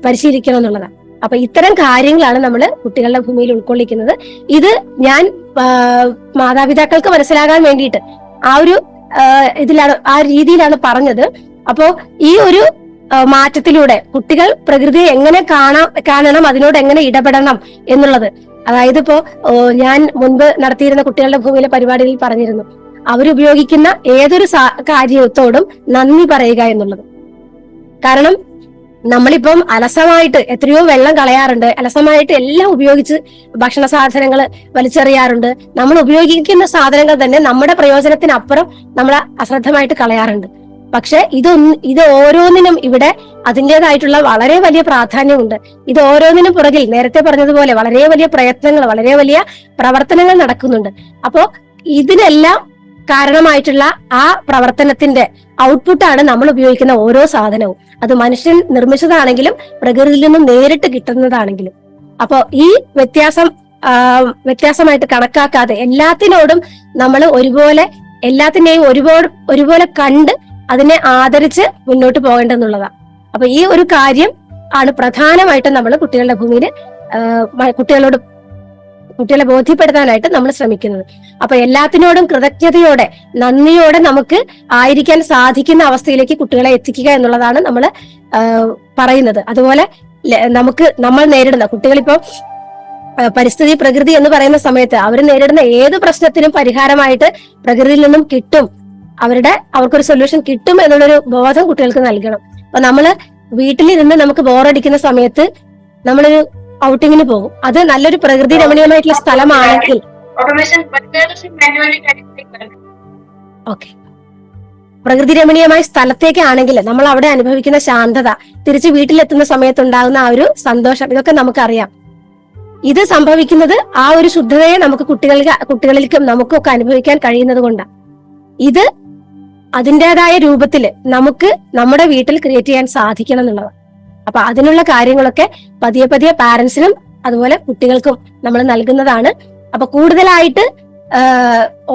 Speaker 1: പരിശീലിക്കണം എന്നുള്ളതാണ്. അപ്പൊ ഇത്തരം കാര്യങ്ങളാണ് നമ്മൾ കുട്ടികളുടെ ഭൂമിയിൽ ഉൾക്കൊള്ളിക്കുന്നത്. ഇത് ഞാൻ മാതാപിതാക്കൾക്ക് മനസ്സിലാകാൻ വേണ്ടിയിട്ട് ആ ഒരു ഇതിലാണ് ആ രീതിയിലാണ് പറഞ്ഞത്. അപ്പോ ഈ ഒരു മാറ്റത്തിലൂടെ കുട്ടികൾ പ്രകൃതിയെ എങ്ങനെ കാണാം കാണണം അതിനോട് എങ്ങനെ ഇടപെടണം എന്നുള്ളത്. അതായത് ഇപ്പോ ഞാൻ മുൻപ് നടത്തിയിരുന്ന കുട്ടികളുടെ ഭൂമിയിലെ പരിപാടിയിൽ പറഞ്ഞിരുന്നു. അവരുപയോഗിക്കുന്ന ഏതൊരു കാര്യത്തോടും നന്ദി പറയുക എന്നുള്ളത്. കാരണം നമ്മളിപ്പം അലസമായിട്ട് എത്രയോ വെള്ളം കളയാറുണ്ട്. അലസമായിട്ട് എല്ലാം ഉപയോഗിച്ച് ഭക്ഷണ സാധനങ്ങൾ വലിച്ചെറിയാറുണ്ട്. നമ്മൾ ഉപയോഗിക്കുന്ന സാധനങ്ങൾ തന്നെ നമ്മുടെ പ്രയോജനത്തിനപ്പുറം നമ്മൾ അശ്രദ്ധമായിട്ട് കളയാറുണ്ട്. പക്ഷെ ഇതൊന്ന് ഇത് ഓരോന്നിനും ഇവിടെ അതിന്റെതായിട്ടുള്ള വളരെ വലിയ പ്രാധാന്യമുണ്ട്. ഇത് ഓരോന്നിനും പുറകിൽ നേരത്തെ പറഞ്ഞതുപോലെ വളരെ വലിയ പ്രയത്നങ്ങൾ വളരെ വലിയ പ്രവർത്തനങ്ങൾ നടക്കുന്നുണ്ട്. അപ്പോ ഇതിനെല്ലാം കാരണമായിട്ടുള്ള ആ പ്രവർത്തനത്തിന്റെ ഔട്ട്പുട്ടാണ് നമ്മൾ ഉപയോഗിക്കുന്ന ഓരോ സാധനവും. അത് മനുഷ്യൻ നിർമ്മിച്ചതാണെങ്കിലും പ്രകൃതിയിൽ നിന്നും നേരിട്ട് കിട്ടുന്നതാണെങ്കിലും. അപ്പോ ഈ വ്യത്യാസം വ്യത്യാസമായിട്ട് കണക്കാക്കാതെ എല്ലാത്തിനോടും നമ്മൾ ഒരുപോലെ എല്ലാത്തിനെയും ഒരുപോലെ ഒരുപോലെ കണ്ട് അതിനെ ആദരിച്ച് മുന്നോട്ട് പോകേണ്ടെന്നുള്ളതാണ് അപ്പൊ ഈ ഒരു കാര്യം ആണ് പ്രധാനമായിട്ടും നമ്മൾ കുട്ടികളുടെ ഭൂമിയിൽ കുട്ടികളോട് കുട്ടികളെ ബോധ്യപ്പെടുത്താനായിട്ട് നമ്മൾ ശ്രമിക്കുന്നത്. അപ്പൊ എല്ലാത്തിനോടും കൃതജ്ഞതയോടെ നന്ദിയോടെ നമുക്ക് ആയിരിക്കാൻ സാധിക്കുന്ന അവസ്ഥയിലേക്ക് കുട്ടികളെ എത്തിക്കുക എന്നുള്ളതാണ് നമ്മൾ പറയുന്നത്. അതുപോലെ നമുക്ക് നമ്മൾ നേരിടുന്ന കുട്ടികളിപ്പോ പരിസ്ഥിതി പ്രകൃതി എന്ന് പറയുന്ന സമയത്ത് അവർ നേരിടുന്ന ഏത് പ്രശ്നത്തിനും പരിഹാരമായിട്ട് പ്രകൃതിയിൽ നിന്നും കിട്ടും. അവരുടെ അവർക്കൊരു സൊല്യൂഷൻ കിട്ടും എന്നുള്ളൊരു ബോധം കുട്ടികൾക്ക് നൽകണം. അപ്പൊ നമ്മൾ വീട്ടിലിരുന്ന് നമുക്ക് ബോറടിക്കുന്ന സമയത്ത് നമ്മളൊരു ഔട്ടിങ്ങിന് പോകും. അത് നല്ലൊരു പ്രകൃതി രമണീയമായിട്ടുള്ള സ്ഥലമാണെങ്കിൽ. ഓക്കെ പ്രകൃതി രമണീയമായ സ്ഥലത്തേക്കാണെങ്കിൽ നമ്മൾ അവിടെ അനുഭവിക്കുന്ന ശാന്തത തിരിച്ച് വീട്ടിലെത്തുന്ന സമയത്ത് ഉണ്ടാകുന്ന ആ ഒരു സന്തോഷം ഇതൊക്കെ നമുക്കറിയാം. ഇത് സംഭവിക്കുന്നത് ആ ഒരു ശുദ്ധതയെ നമുക്ക് കുട്ടികൾക്ക് കുട്ടികളിലേക്കും നമുക്കൊക്കെ അനുഭവിക്കാൻ കഴിയുന്നത് കൊണ്ടാണ് ഇത് അതിന്റെതായ രൂപത്തിൽ നമുക്ക് നമ്മുടെ വീട്ടിൽ ക്രിയേറ്റ് ചെയ്യാൻ സാധിക്കണം എന്നുള്ളതാണ് അപ്പൊ അതിനുള്ള കാര്യങ്ങളൊക്കെ പതിയെ പതിയെ പാരന്റ്സിനും അതുപോലെ കുട്ടികൾക്കും നമ്മൾ നൽകുന്നതാണ്. അപ്പൊ കൂടുതലായിട്ട്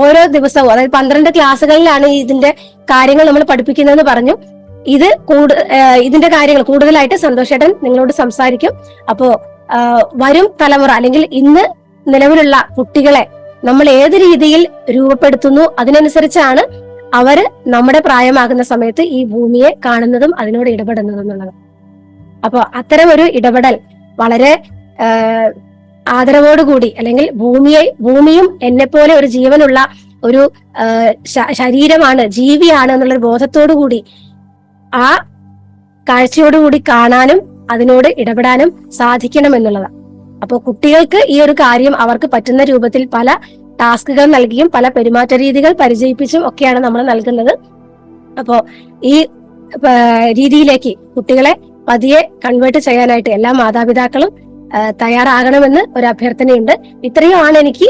Speaker 1: ഓരോ ദിവസവും അതായത് പന്ത്രണ്ട് ക്ലാസ്സുകളിലാണ് ഇതിന്റെ കാര്യങ്ങൾ നമ്മൾ പഠിപ്പിക്കുന്നതെന്ന് പറഞ്ഞു. ഇത് കൂടു ഇതിന്റെ കാര്യങ്ങൾ കൂടുതലായിട്ട് സന്തോഷേട്ടൻ നിങ്ങളോട് സംസാരിക്കും. അപ്പോ വരും തലമുറ അല്ലെങ്കിൽ ഇന്ന് നിലവിലുള്ള കുട്ടികളെ നമ്മൾ ഏത് രീതിയിൽ രൂപപ്പെടുത്തുന്നു അതിനനുസരിച്ചാണ് അവർ നമ്മുടെ പ്രായമാകുന്ന സമയത്ത് ഈ ഭൂമിയെ കാണുന്നതും അതിനോട് ഇടപെടുന്നതും എന്നുള്ളത്. അപ്പോ അത്തരം ഒരു ഇടപെടൽ വളരെ ആദരവോടുകൂടി അല്ലെങ്കിൽ ഭൂമിയെ ഭൂമിയും എന്നെ പോലെ ഒരു ജീവനുള്ള ഒരു ശരീരമാണ് ജീവിയാണ് എന്നുള്ളൊരു ബോധത്തോടു കൂടി ആ കാഴ്ചയോടുകൂടി കാണാനും അതിനോട് ഇടപെടാനും സാധിക്കണം എന്നുള്ളതാണ്. അപ്പോൾ കുട്ടികൾക്ക് ഈ ഒരു കാര്യം അവർക്ക് പറ്റുന്ന രൂപത്തിൽ പല ടാസ്കുകൾ നൽകിയും പല പെരുമാറ്റ രീതികൾ പരിചയിപ്പിച്ചും ഒക്കെയാണ് നമ്മൾ നൽകുന്നത്. അപ്പോ ഈ രീതിയിലേക്ക് കുട്ടികളെ പതിയെ കൺവേർട്ട് ചെയ്യാനായിട്ട് എല്ലാ മാതാപിതാക്കളും തയ്യാറാകണമെന്ന് ഒരു അഭ്യർത്ഥനയുണ്ട്. ഇത്രയും ആണ് എനിക്ക്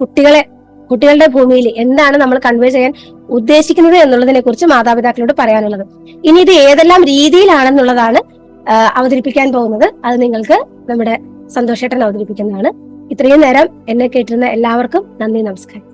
Speaker 1: കുട്ടികളെ കുട്ടികളുടെ ഭൂമിയിൽ എന്താണ് നമ്മൾ കൺവേ ചെയ്യാൻ ഉദ്ദേശിക്കുന്നത് എന്നുള്ളതിനെ കുറിച്ച് മാതാപിതാക്കളോട് പറയാനുള്ളത്. ഇനി ഇത് ഏതെല്ലാം രീതിയിലാണെന്നുള്ളതാണ് അവതരിപ്പിക്കാൻ പോകുന്നത്. അത് നിങ്ങൾക്ക് നമ്മുടെ സന്തോഷേട്ടൻ അവതരിപ്പിക്കുന്നതാണ്. ഇത്രയും നേരം എന്നെ കേട്ടിരുന്ന എല്ലാവർക്കും നന്ദി നമസ്കാരം.